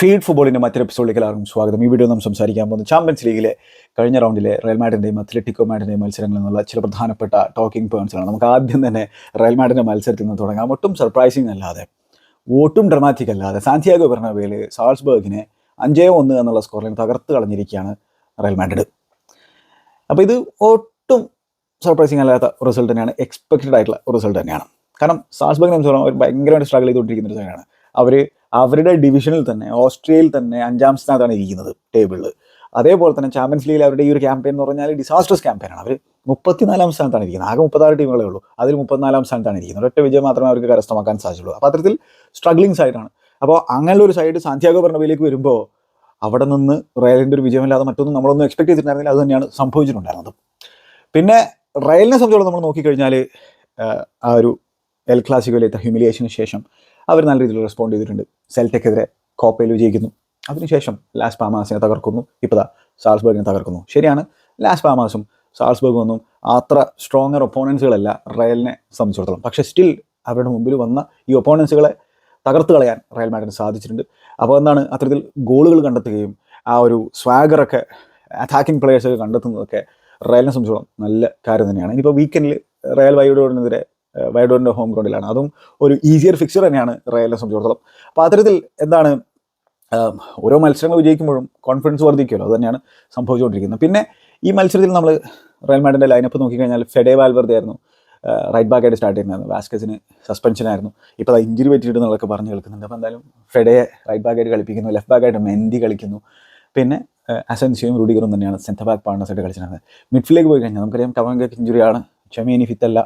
Feed ഫുട്ബോളിന്റെ മറ്റൊരു എപ്പിസോഡിലേക്ക് എല്ലാവർക്കും സ്വാഗതം. ഈ വീഡിയോ നമ്മൾ സംസാരിക്കാൻ പോകുന്നത് ചാമ്പ്യൻസ് ലീഗിലെ കഴിഞ്ഞ റൗണ്ടിലെ റയൽ മാഡിന്റെയും അത്ലറ്റിക്കോ മാഡിന്റെയും മത്സരങ്ങളിൽ നിന്നുള്ള ചില പ്രധാനപ്പെട്ട ടോക്കിംഗ് പോയിന്റ്സാണ് നമുക്ക് ആദ്യം തന്നെ റയൽ മാഡിന്റെ മത്സരത്തിൽ നിന്ന് തുടങ്ങാം. ഒട്ടും സർപ്രൈസിങ് അല്ലാതെ ഒട്ടും ഡ്രമാറ്റിക് അല്ലാതെ സാന്റിയാഗോ ബെർണബേയിൽ സാൾസ്ബർഗിനെ അഞ്ചേ ഒന്ന് എന്നുള്ള സ്കോറിൽ തകർത്ത് കളഞ്ഞിരിക്കുകയാണ് റയൽ മാഡ്രിഡ്. അപ്പോൾ ഇത് ഒട്ടും സർപ്രൈസിങ് അല്ലാത്ത റിസൾട്ട് തന്നെയാണ് എക്സ്പെക്റ്റഡ് ആയിട്ടുള്ള റിസൾട്ട് തന്നെയാണ്. കാരണം സാൾസ്ബർഗിനെ സംബന്ധിച്ചോളം അവർ ഭയങ്കരമായിട്ട് സ്ട്രഗിൾ ചെയ്തുകൊണ്ടിരിക്കുന്ന ഒരു സമയമാണ് അവർ അവരുടെ ഡിവിഷനിൽ തന്നെ ഓസ്ട്രിയയിൽ തന്നെ അഞ്ചാം സ്ഥാനത്താണ് ഇരിക്കുന്നത് ടേബിളിൽ അതേപോലെ തന്നെ ചാമ്പ്യൻസ് ലീഗിൽ അവരുടെ ഈ ഒരു ക്യാമ്പയിൻ എന്ന് പറഞ്ഞാൽ ഡിസാസ്റ്റർസ് ക്യാമ്പയിനാണ് അവർ മുപ്പത്തിനാലാം സ്ഥാനത്താണ് ഇരിക്കുന്നത്. ആകെ മുപ്പത്താറ് ടീമുകളേ ഉള്ളൂ. അതിൽ മുപ്പത്തിനാലാം സ്ഥാനത്താണ് ഇരിക്കുന്നത്. ഒറ്റ വിജയം മാത്രമേ അവർക്ക് കരസ്ഥമാക്കാൻ സാധിച്ചുള്ളൂ. അപ്പോൾ അത്തരത്തിൽ സ്ട്രഗ്ലിംഗ് സൈഡാണ് അപ്പോൾ അങ്ങനെ ഒരു സൈഡ് സാന്ത്യാഗോ ബെർണബയിലേക്ക് വരുമ്പോൾ അവിടെ നിന്ന് റയലിന്റെ ഒരു വിജയമില്ലാതെ മറ്റൊന്നും നമ്മളൊന്നും എക്സ്പെക്ട് ചെയ്തിട്ടുണ്ടായിരുന്നില്ല അത് തന്നെയാണ് സംഭവിച്ചിട്ടുണ്ടായിരുന്നത്. പിന്നെ റയലിനെ സംബന്ധിച്ചോളം നമ്മൾ നോക്കിക്കഴിഞ്ഞാൽ ആ ഒരു എൽ ക്ലാസിക്കോയിലെത്ത ഹ്യൂമിലിയേഷന് ശേഷം അവർ നല്ല രീതിയിൽ റെസ്പോണ്ട് ചെയ്തിട്ടുണ്ട്. സെൽറ്റക്കെതിരെ കോപ്പയിൽ വിജയിക്കുന്നു. അതിനുശേഷം ലാസ് പാമാസിനെ തകർക്കുന്നു. ഇപ്പോൾ സാൾസ്ബർഗിനെ തകർക്കുന്നു. ശരിയാണ്. ലാസ് പാമാസും സാൾസ്ബർഗും ഒന്നും അത്ര സ്ട്രോങ്ങർ ഒപ്പോണൻസുകളല്ല റയലിനെ സംബന്ധിച്ചിടത്തോളം. പക്ഷേ സ്റ്റിൽ അവരുടെ മുമ്പിൽ വന്ന ഈ ഒപ്പോണൻസുകളെ തകർത്ത് കളയാൻ റയൽ മാഡിന് സാധിച്ചിട്ടുണ്ട്. അപ്പോൾ എന്താണ് അത്തരത്തിൽ ഗോളുകൾ കണ്ടെത്തുകയും ആ ഒരു സ്വാഗറൊക്കെ അറ്റാക്കിംഗ് പ്ലേയേഴ്സൊക്കെ കണ്ടെത്തുന്നതൊക്കെ റയലിനെ സംബന്ധിച്ചോളം നല്ല കാര്യം തന്നെയാണ്. ഇനിയിപ്പോൾ വീക്കെൻഡിൽ റയൽ വൈഡോറിനെതിരെ വൈഡോറിന്റെ ഹോം ഗ്രൗണ്ടിലാണ് അതും ഒരു ഈസിയർ ഫിക്സർ തന്നെയാണ് റയലിനെ സംബന്ധിച്ചിടത്തോളം. അപ്പോൾ അത്തരത്തിൽ എന്താണ് ഓരോ മത്സരങ്ങൾ വിജയിക്കുമ്പോഴും കോൺഫിഡൻസ് വർദ്ധിക്കുമല്ലോ. അത് തന്നെയാണ് സംഭവിച്ചുകൊണ്ടിരിക്കുന്നത്. പിന്നെ ഈ മത്സരത്തിൽ നമ്മൾ റയൽ മാഡിന്റെ ലൈനപ്പ് നോക്കിക്കഴിഞ്ഞാൽ ഫെഡേ വാൽവർദ്ദേ ആയിരുന്നു. റൈറ്റ് ബാക്കായിട്ട് സ്റ്റാർട്ട് ചെയ്യുന്നത് വാസ്കസിന് സസ്പെൻഷനായിരുന്നു ഇപ്പോൾ അത് ഇഞ്ചുറി എന്നൊക്കെ പറഞ്ഞ് കേൾക്കുന്നുണ്ട്. അപ്പോൾ എന്തായാലും ഫെഡയെ റൈറ്റ് ബാക്കായിട്ട് കളിപ്പിക്കുന്നു ലെഫ്റ്റ് ബാക്കായിട്ട് മെന്തി കളിക്കുന്നു. പിന്നെ അസൻസിയും റൂഡിഗറും തന്നെയാണ് സെന്റർ ബാക്ക് പാർട്ണേഴ്സായിട്ട് കളിച്ചിരുന്നത്. മിഡ്ഫീൽഡിലേക്ക് പോയി കഴിഞ്ഞാൽ നമുക്കറിയാം കവങ്കക്ക് ഇഞ്ചുറിയാണ് ചെമീനി ഫിത്തല്ല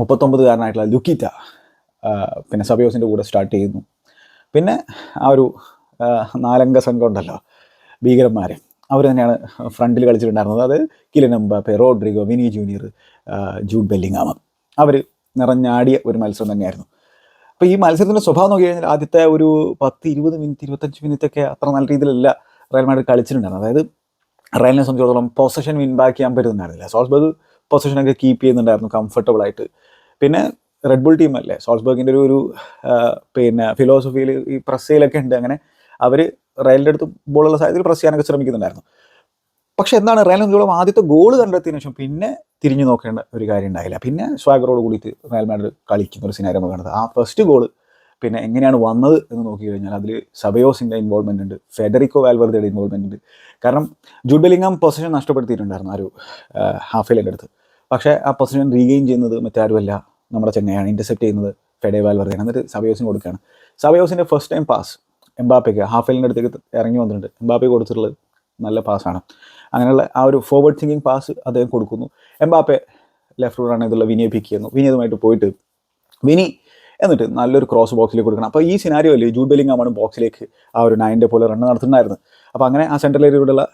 മുപ്പത്തൊമ്പതുകാരനായിട്ടുള്ള ലുക്കിറ്റ പിന്നെ സബിയോസിന്റെ കൂടെ സ്റ്റാർട്ട് ചെയ്യുന്നു. പിന്നെ ആ ഒരു നാലംഗ സംഘം ഉണ്ടല്ലോ ഭീകരന്മാർ അവർ തന്നെയാണ് ഫ്രണ്ടിൽ കളിച്ചിട്ടുണ്ടായിരുന്നത്. അത് Kylian Mbappe Rodrigo Vini Junior Jude ബെല്ലിങ്ങാമ അവർ നിറഞ്ഞാടിയ ഒരു മത്സരം തന്നെയായിരുന്നു. അപ്പോൾ ഈ മത്സരത്തിന്റെ സ്വഭാവം നോക്കി കഴിഞ്ഞാൽ ആദ്യത്തെ ഒരു പത്ത് ഇരുപത് മിനിറ്റ് ഇരുപത്തഞ്ച് മിനിറ്റ് ഒക്കെ അത്ര നല്ല രീതിയിലല്ല റയൽ മാഡ്രിഡ് കളിച്ചിട്ടുണ്ടായിരുന്നു അതായത് റയലിനെ സംബന്ധിച്ചിടത്തോളം പൊസഷൻ വിൻ ബാക്ക് ചെയ്യാൻ പറ്റുന്നുണ്ടായിരുന്നില്ല. സോൾസ്ബർഗ് പൊസഷനൊക്കെ കീപ്പ് ചെയ്യുന്നുണ്ടായിരുന്നു കംഫർട്ടബിൾ ആയിട്ട്. പിന്നെ റെഡ് ബുൾ ടീം അല്ലേ സോൾസ്ബർഗിന്റെ ഒരു ഒരു പിന്നെ ഫിലോസഫിയിൽ ഈ പ്രസ് ചെയ്യലൊക്കെ ഉണ്ട് അങ്ങനെ. അവർ റയലിന്റെ അടുത്ത് ബോളുള്ള സാഹചര്യത്തിൽ പ്രസ് ചെയ്യാനൊക്കെ ശ്രമിക്കുന്നുണ്ടായിരുന്നു. പക്ഷെ എന്താണ് റയൽ സംബന്ധിച്ചോളം ആദ്യത്തെ ഗോൾ കണ്ടെത്തിയതിനു ശേഷം പിന്നെ തിരിഞ്ഞു നോക്കേണ്ട ഒരു കാര്യം ഉണ്ടായില്ല. പിന്നെ സ്വാഗറോട് കൂടിയിട്ട് റയൽ മാഡ്രിഡ് കളിക്കുന്ന ഒരു സിനാരം കാണുന്നത് ആ ഫസ്റ്റ് ഗോൾ പിന്നെ എങ്ങനെയാണ് വന്നത് എന്ന് നോക്കി കഴിഞ്ഞാൽ അതിൽ സബയോസിന്റെ ഇൻവോൾവ്മെന്റ് ഉണ്ട് ഫെഡറിക്കോ വാൽവർദയുടെ ഇൻവോൾവ്മെന്റ് ഉണ്ട്. കാരണം ജൂഡ് ബെലിംഗാം പൊസിഷൻ നഷ്ടപ്പെടുത്തിയിട്ടുണ്ടായിരുന്നു ആ ഒരു ഹാഫിലിന്റെ അടുത്ത്. പക്ഷേ ആ പൊസിഷൻ റീഗെയിൻ ചെയ്യുന്നത് മറ്റാരുമല്ല നമ്മുടെ ചെങ്ങയാണ് ഇന്റർസെപ്റ്റ് ചെയ്യുന്നത് ഫെഡേ വാൽവർദയാണ്. എന്നിട്ട് സബയോസിന് കൊടുക്കുകയാണ്. സബയോസിന്റെ ഫസ്റ്റ് ടൈം പാസ് എംബാപ്പയ്ക്ക് ഹാഫിലിന്റെ അടുത്തേക്ക് ഇറങ്ങി വന്നിട്ടുണ്ട്. എംബാപ്പെ കൊടുത്തിട്ടുള്ളത് നല്ല പാസ്സാണ് അങ്ങനെയുള്ള ആ ഒരു ഫോർവേഡ് തിങ്കിങ് പാസ് അദ്ദേഹം കൊടുക്കുന്നു. എംബാപ്പെ ലെഫ്റ്റ് റോഡാണ് ഇതുള്ള വിനിയെ പിക്ക് ചെയ്യുന്നു. വിനി അതുമായിട്ട് പോയിട്ട് വിനി എന്നിട്ട് നല്ലൊരു ക്രോസ് ബോക്സിലേക്ക് കൊടുക്കണം. അപ്പോൾ ഈ സിനാരിയോ അല്ലേ ജൂഡ് ബെല്ലിംഗാമാണ് ബോക്സിലേക്ക് ആ ഒരു നയന്റെ പോലെ റണ്ണ് നടത്തുന്നുണ്ടായിരുന്നത് അപ്പോൾ അങ്ങനെ ആ സെൻട്രൽ ഏരിയയിലുള്ള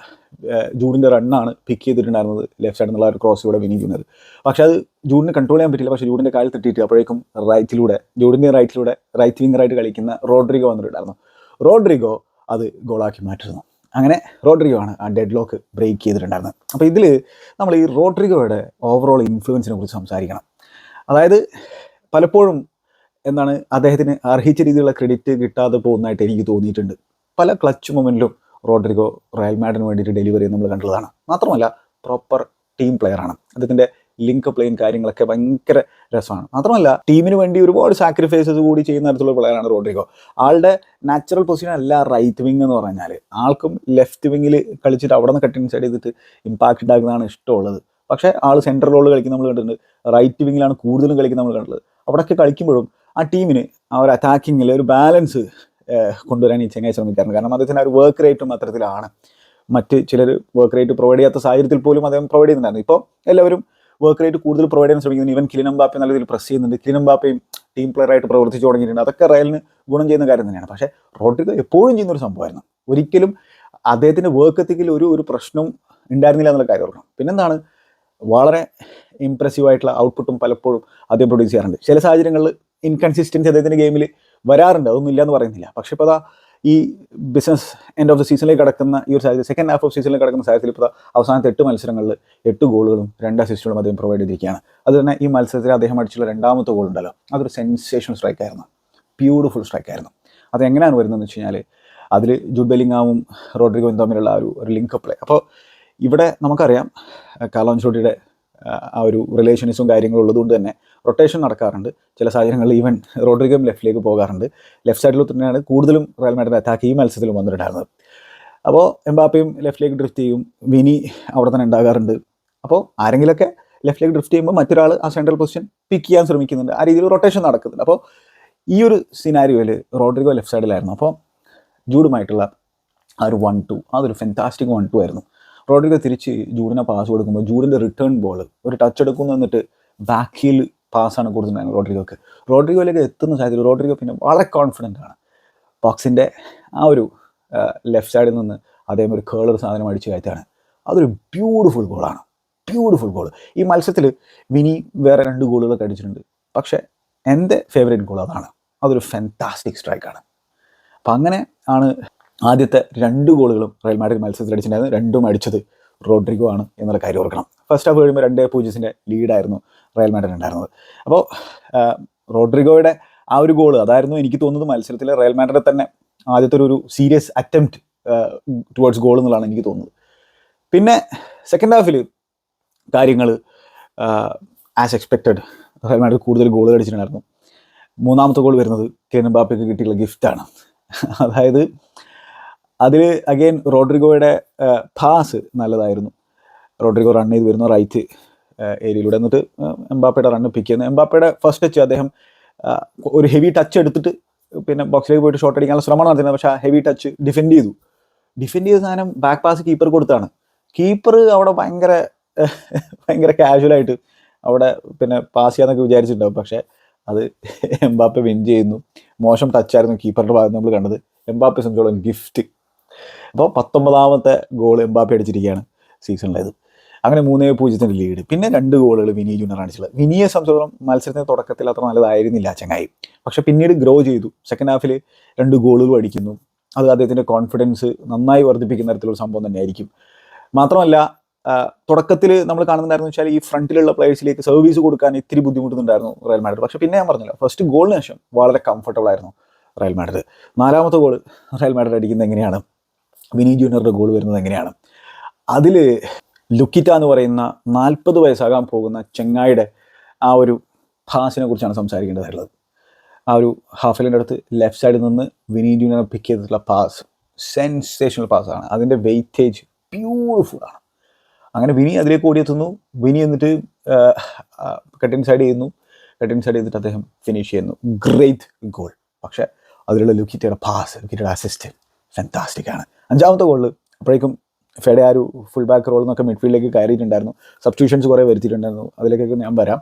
ജൂഡിന്റെ റണ്ണാണ് പിക്ക് ചെയ്തിട്ടുണ്ടായിരുന്നത് ലെഫ്റ്റ് സൈഡിൽ നിന്നുള്ള ഒരു ക്രോസ് ഇവിടെ ചെയ്യുന്നത് പക്ഷേ അത് ജൂഡിന് കൺട്രോൾ ചെയ്യാൻ പറ്റില്ല. പക്ഷേ ജൂഡിന്റെ കാലിൽ തട്ടിയിട്ട് അപ്പോഴേക്കും റൈറ്റിലൂടെ ജൂഡിന്റെ റൈറ്റിലൂടെ റൈറ്റ് വിങ്ങറായിട്ട് കളിക്കുന്ന റോഡ്രിഗോ വന്നിട്ടുണ്ടായിരുന്നു. റോഡ്രിഗോ അത് ഗോളാക്കി മാറ്റിരുന്നു അങ്ങനെ റോഡ്രിഗോ ആണ് ആ ഡെഡ് ലോക്ക് ബ്രേക്ക് ചെയ്തിട്ടുണ്ടായിരുന്നത്. അപ്പോൾ ഇതിൽ നമ്മൾ ഈ റോഡ്രിഗോയുടെ ഓവറോൾ ഇൻഫ്ലുവൻസിനെ കുറിച്ച് സംസാരിക്കണം. അതായത് പലപ്പോഴും എന്താണ് അദ്ദേഹത്തിന് അർഹിച്ച രീതിയിലുള്ള ക്രെഡിറ്റ് കിട്ടാതെ പോകുന്നതായിട്ട് എനിക്ക് തോന്നിയിട്ടുണ്ട്. പല ക്ലച്ച് മൊമെന്റിലും റോഡ്രിഗോ റയൽ മാഡിന് വേണ്ടിയിട്ട് ഡെലിവറി നമ്മൾ കണ്ടതാണ് മാത്രമല്ല പ്രോപ്പർ ടീം പ്ലെയറാണ് അദ്ദേഹത്തിന്റെ ലിങ്ക് പ്ലെയിൻ കാര്യങ്ങളൊക്കെ ഭയങ്കര രസമാണ്. മാത്രമല്ല ടീമിന് വേണ്ടി ഒരുപാട് സാക്രിഫൈസസ് കൂടി ചെയ്യുന്ന തരത്തിലുള്ള പ്ലെയറാണ് റോഡ്രിഗോ. ആളുടെ നാച്ചുറൽ പൊസിഷൻ അല്ല റൈറ്റ് വിങ് എന്ന് പറഞ്ഞാൽ. ആൾക്കും ലെഫ്റ്റ് വിങ്ങിൽ കളിച്ചിട്ട് അവിടെ നിന്ന് കട്ടിങ് സൈഡ് ചെയ്തിട്ട് ഇമ്പാക്റ്റ് ഉണ്ടാക്കുന്നതാണ് ഇഷ്ടമുള്ളത്. പക്ഷേ ആൾ സെൻട്രൽ റോൾ കളിക്കുന്ന നമ്മൾ കണ്ടിട്ടുണ്ട്. റൈറ്റ് വിങ്ങിലാണ് കൂടുതലും കളിക്കുന്ന നമ്മൾ കണ്ടിട്ടുള്ളത്. അവിടെയൊക്കെ കളിക്കുമ്പോഴും ആ ടീമിന് ആ ഒരു അറ്റാക്കിങ്ങിൽ ഒരു ബാലൻസ് കൊണ്ടുവരാൻ ഈ ചെങ്ങായി ശ്രമിക്കാറുണ്ട്. കാരണം അദ്ദേഹത്തിന് ആ ഒരു വർക്ക് റേറ്റും അത്തരത്തിലാണ്. മറ്റ് ചിലർ വർക്ക് റേറ്റ് പ്രൊവൈഡ് ചെയ്യാത്ത സാഹചര്യത്തിൽ പോലും അദ്ദേഹം പ്രൊവൈഡ് ചെയ്യുന്നുണ്ടായിരുന്നു. ഇപ്പോൾ എല്ലാവരും വർക്ക് റേറ്റ് കൂടുതൽ പ്രൊവൈഡ് ചെയ്യാൻ ശ്രമിക്കുന്നു. ഈവൻ കിലിനംബാപ്പെ നല്ല രീതിയിൽ പ്രസ് ചെയ്യുന്നുണ്ട്. കിലിനംബാപ്പയും ടീം പ്ലെയറായിട്ട് പ്രവർത്തിച്ചു തുടങ്ങിയിട്ടുണ്ട്. അതൊക്കെ റയലിന് ഗുണം ചെയ്യുന്ന കാര്യം തന്നെയാണ്. പക്ഷേ റോഡ്രിഗോ എപ്പോഴും ചെയ്യുന്ന ഒരു സംഭവമായിരുന്നു. ഒരിക്കലും അദ്ദേഹത്തിന്റെ വർക്ക് എത്തിക്കൽ ഒരു ഒരു പ്രശ്നവും ഉണ്ടായിരുന്നില്ല എന്നുള്ള കാര്യം ഓർക്കണം പിന്നെന്താണ്? വളരെ ഇമ്പ്രസീവ് ആയിട്ടുള്ള ഔട്ട്പുട്ടും പലപ്പോഴും അദ്ദേഹം പ്രൊഡ്യൂസ് ചെയ്യാറുണ്ട്. ചില സാഹചര്യങ്ങളിൽ ഇൻകൺസിസ്റ്റൻസി അദ്ദേഹത്തിന്റെ ഗെയിമിൽ വരാറുണ്ട്. അതൊന്നും എന്ന് പറയുന്നില്ല. പക്ഷേ ഇപ്പോൾ ഈ ബിസിനസ് എൻഡ് ഓഫ് ദ സീസണിലേക്ക് കിടക്കുന്ന ഈ ഒരു സാഹചര്യം സെക്കൻഡ് ഹാഫ് ഓഫ് സീസണിലേക്ക് കിടക്കുന്ന സാഹചര്യത്തിൽ ഇപ്പോൾ അവസാനത്തെ എട്ട് മത്സരങ്ങളിൽ എട്ട് ഗോളുകളും രണ്ട് അസിസ്റ്റുകളും അദ്ദേഹം പ്രൊവൈഡ് ചെയ്തിരിക്കുകയാണ്. അത് തന്നെ ഈ മത്സരത്തിൽ അദ്ദേഹം അടിച്ചുള്ള രണ്ടാമത്തെ ഗോൾ ഉണ്ടല്ലോ. അതൊരു സെൻസേഷൻ സ്ട്രൈക്കായിരുന്നു ബ്യൂട്ടിഫുൾ സ്ട്രൈക്കായിരുന്നു അതെങ്ങനെയാണ് വരുന്നതെന്ന് വെച്ച് കഴിഞ്ഞാൽ അതിൽ ജുഡ് റോഡ്രിഗോയും തമ്മിലുള്ള ഒരു ഒരു ലിങ്ക് പ്ലേ അപ്പോൾ ഇവിടെ നമുക്കറിയാം കാലോൻചോട്ടിയുടെ ആ ഒരു റിലേഷൻസും കാര്യങ്ങളും ഉള്ളതുകൊണ്ട് തന്നെ റൊട്ടേഷൻ നടക്കാറുണ്ട്. ചില സാഹചര്യങ്ങളിൽ ഈവൻ റോഡ്രിഗം ലെഫ്റ്റിലേക്ക് പോകാറുണ്ട്. ലെഫ്റ്റ് സൈഡിൽ തന്നെയാണ് കൂടുതലും റയൽ മാഡ്രിഡ് അറ്റാക്ക് ഈ മത്സരത്തിൽ വന്നിട്ടുണ്ടായിരുന്നത്. അപ്പോൾ എംബാപ്പയും ലെഫ്റ്റിലേക്ക് ഡ്രിഫ്റ്റ് ചെയ്യും. വിനി അവിടെ തന്നെ ഉണ്ടാകാറുണ്ട്. അപ്പോൾ ആരെങ്കിലുമൊക്കെ ലെഫ്റ്റിലേക്ക് ഡ്രിഫ്റ്റ് ചെയ്യുമ്പോൾ മറ്റൊരാൾ ആ സെൻട്രൽ പൊസിഷൻ പിക്ക് ചെയ്യാൻ ശ്രമിക്കുന്നുണ്ട്. ആ രീതിയിൽ റൊട്ടേഷൻ നടക്കുന്നുണ്ട്. അപ്പോൾ ഈ ഒരു സിനാരിയോയിൽ റോഡ്രിഗോ ലെഫ്റ്റ് സൈഡിലായിരുന്നു അപ്പോൾ ജൂഡുമായിട്ടുള്ള ആ ഒരു വൺ ടു അതൊരു ഫെന്റാസ്റ്റിക് വൺ ടു ആയിരുന്നു. റോഡ്രിഗോ തിരിച്ച് ജൂഡിനെ പാസ് കൊടുക്കുമ്പോൾ ജൂഡിന്റെ റിട്ടേൺ ബോൾ ഒരു ടച്ച് എടുക്കുന്നു എന്നിട്ട് ബാക്ക് ഹീൽ പാസ്സാണ് കൊടുത്തിട്ടുണ്ടായിരുന്നത് റോഡ്രിഗോക്ക്. റോഡ്രിഗോയിലേക്ക് എത്തുന്ന സാഹചര്യം റോഡ്രിഗോ പിന്നെ വളരെ കോൺഫിഡന്റ് ആണ്. ബോക്സിന്റെ ആ ഒരു ലെഫ്റ്റ് സൈഡിൽ നിന്ന് അദ്ദേഹം ഒരു കേളർ സാധനം അടിച്ചു കയറ്റാണ്. അതൊരു ബ്യൂട്ടിഫുൾ ഗോളാണ് ബ്യൂട്ടിഫുൾ ഗോൾ ഈ മത്സരത്തിൽ വിനി വേറെ രണ്ട് ഗോളുകളൊക്കെ അടിച്ചിട്ടുണ്ട്. പക്ഷേ എന്റെ ഫേവറേറ്റ് ഗോൾ അതാണ്. അതൊരു ഫെന്റാസ്റ്റിക് സ്ട്രൈക്കാണ് അപ്പം അങ്ങനെ ആണ് ആദ്യത്തെ രണ്ട് ഗോളുകളും റയൽ മാഡ്രിഡ് മത്സരത്തിൽ അടിച്ചിട്ടുണ്ടായിരുന്നു. രണ്ടും അടിച്ചത് റോഡ്രിഗോ ആണ് എന്നുള്ള കാര്യം ഓർക്കണം. ഫസ്റ്റ് ഹാഫ് കഴിയുമ്പോൾ രണ്ട് പൂജ്യത്തിന്റെ ലീഡായിരുന്നു റയൽ മാഡ്രിഡ് ഉണ്ടായിരുന്നത്. അപ്പോൾ റോഡ്രിഗോയുടെ ആ ഒരു ഗോൾ അതായിരുന്നു എനിക്ക് തോന്നുന്നത് മത്സരത്തിൽ റയൽ മാഡ്രിഡ് തന്നെ ആദ്യത്തെ ഒരു സീരിയസ് അറ്റംപ്റ്റ് ടുവേർഡ്സ് ഗോൾ എന്നുള്ളതാണ് എനിക്ക് തോന്നുന്നത്. പിന്നെ സെക്കൻഡ് ഹാഫിൽ കാര്യങ്ങൾ ആസ് എക്സ്പെക്റ്റഡ് റയൽ മാഡ്രിഡ് കൂടുതൽ ഗോൾ അടിച്ചിട്ടുണ്ടായിരുന്നു. മൂന്നാമത്തെ ഗോൾ വരുന്നത് കെനബാപ്പയ്ക്ക് കിട്ടിയുള്ള ഗിഫ്റ്റാണ് അതായത് അതിൽ അഗെയിൻ റോഡ്രിഗോയുടെ പാസ് നല്ലതായിരുന്നു. റോഡ്രിഗോ റൺ ചെയ്ത് വരുന്നു റൈറ്റ് ഏരിയയിലൂടെ എന്നിട്ട് എംബാപ്പയുടെ റണ്ണ് പിക്ക് ചെയ്യുന്നു. എംബാപ്പയുടെ ഫസ്റ്റ് ടച്ച് അദ്ദേഹം ഒരു ഹെവി ടച്ച് എടുത്തിട്ട് പിന്നെ ബോക്സിലേക്ക് പോയിട്ട് ഷോട്ട് അടിക്കാനുള്ള ശ്രമമാണ് നടത്തുന്നത് പക്ഷേ ആ ഹെവി ടച്ച് ഡിഫെൻഡ് ചെയ്തു. ഡിഫെൻഡ് ചെയ്ത സാധനം ബാക്ക് പാസ് കീപ്പർ കൊടുത്താണ്. കീപ്പർ അവിടെ ഭയങ്കര ഭയങ്കര കാഷ്വലായിട്ട് അവിടെ പിന്നെ പാസ് ചെയ്യാന്നൊക്കെ വിചാരിച്ചിട്ടുണ്ടാവും. പക്ഷേ അത് എംബാപ്പെ വിൻ ചെയ്യുന്നു. മോശം ടച്ചായിരുന്നു കീപ്പറുടെ ഭാഗത്ത് നമ്മൾ കണ്ടത്. എംബാപ്പെ സംബന്ധിച്ചോളം ഗിഫ്റ്റ് അപ്പോൾ പത്തൊമ്പതാമത്തെ ഗോൾ എംബാപ്പി അടിച്ചിരിക്കുകയാണ് സീസണിലേത് അങ്ങനെ മൂന്നേ പൂജ്യത്തിന്റെ ലീഡ് പിന്നെ രണ്ട് ഗോളുകൾ വിനി ജൂനിയർ അടിച്ചുള്ളത് വിനിയെ സംബന്ധിച്ചിടത്തോളം മത്സരത്തിന്റെ തുടക്കത്തിൽ അത്ര നല്ലതായിരുന്നില്ല ചങ്ങായി. പക്ഷെ പിന്നീട് ഗ്രോ ചെയ്തു. സെക്കൻഡ് ഹാഫിൽ രണ്ട് ഗോളുകൾ അടിക്കുന്നു. അത് അദ്ദേഹത്തിന്റെ കോൺഫിഡൻസ് നന്നായി വർദ്ധിപ്പിക്കുന്ന തരത്തിലുള്ള സംഭവം തന്നെയായിരിക്കും. മാത്രമല്ല തുടക്കത്തിൽ നമ്മൾ കാണുന്നുണ്ടായിരുന്നു വെച്ചാൽ ഈ ഫ്രണ്ടിലുള്ള പ്ലേയേഴ്സിലേക്ക് സർവീസ് കൊടുക്കാൻ ഇത്തിരി ബുദ്ധിമുട്ടുന്നുണ്ടായിരുന്നു റയൽ മാഡ്രിഡ്. പക്ഷേ പിന്നെ ഞാൻ പറഞ്ഞല്ലോ. ഫസ്റ്റ് ഗോളിന് ശേഷം വളരെ കംഫർട്ടബിൾ ആയിരുന്നു റയൽ മാഡ്രിഡ്. നാലാമത്തെ ഗോൾ റയൽ മാഡ്രിഡ് അടിക്കുന്നത് എങ്ങനെയാണ്? വിനി ജൂനിയറുടെ ഗോൾ വരുന്നത് എങ്ങനെയാണ്? അതിൽ ലുക്കിറ്റ എന്ന് പറയുന്ന നാൽപ്പത് വയസ്സാകാൻ പോകുന്ന ചെങ്ങായിയുടെ ആ ഒരു പാസിനെ കുറിച്ചാണ് സംസാരിക്കേണ്ടതായിട്ടുള്ളത്. ആ ഒരു ഹാഫ് ലൈന്റെ അടുത്ത് ലെഫ്റ്റ് സൈഡിൽ നിന്ന് വിനി ജൂനിയർ പിക്ക് ചെയ്തിട്ടുള്ള പാസ് സെൻസേഷണൽ പാസ്സാണ് അതിന്റെ വെയിറ്റേജ് ബ്യൂട്ടിഫുൾ ആണ്. അങ്ങനെ വിനി അതിലേക്ക് ഓടിയെത്തുന്നു. വിനി എന്നിട്ട് കട്ടിൻ സൈഡ് ചെയ്യുന്നു. കട്ടിൻ സൈഡ് ചെയ്തിട്ട് അദ്ദേഹം ഫിനിഷ് ചെയ്യുന്നു. ഗ്രേറ്റ് ഗോൾ പക്ഷേ അതിലുള്ള ലുക്കിറ്റയുടെ പാസ് ലുക്കിറ്റയുടെ അസിസ്റ്റ് ഫാന്റാസ്റ്റിക് ആണ്. അഞ്ചാമത്തെ ഗോളിൽ അപ്പോഴേക്കും ഫെഡെ ആ ഒരു ഫുൾ ബാക്ക് റോൾ എന്നൊക്കെ മിഡ്ഫീൽഡിലേക്ക് കയറിയിട്ടുണ്ടായിരുന്നു. സബ്സ്റ്റിറ്റ്യൂഷൻസ് കുറേ വരുത്തിയിട്ടുണ്ടായിരുന്നു. അതിലേക്കൊക്കെ ഞാൻ വരാം.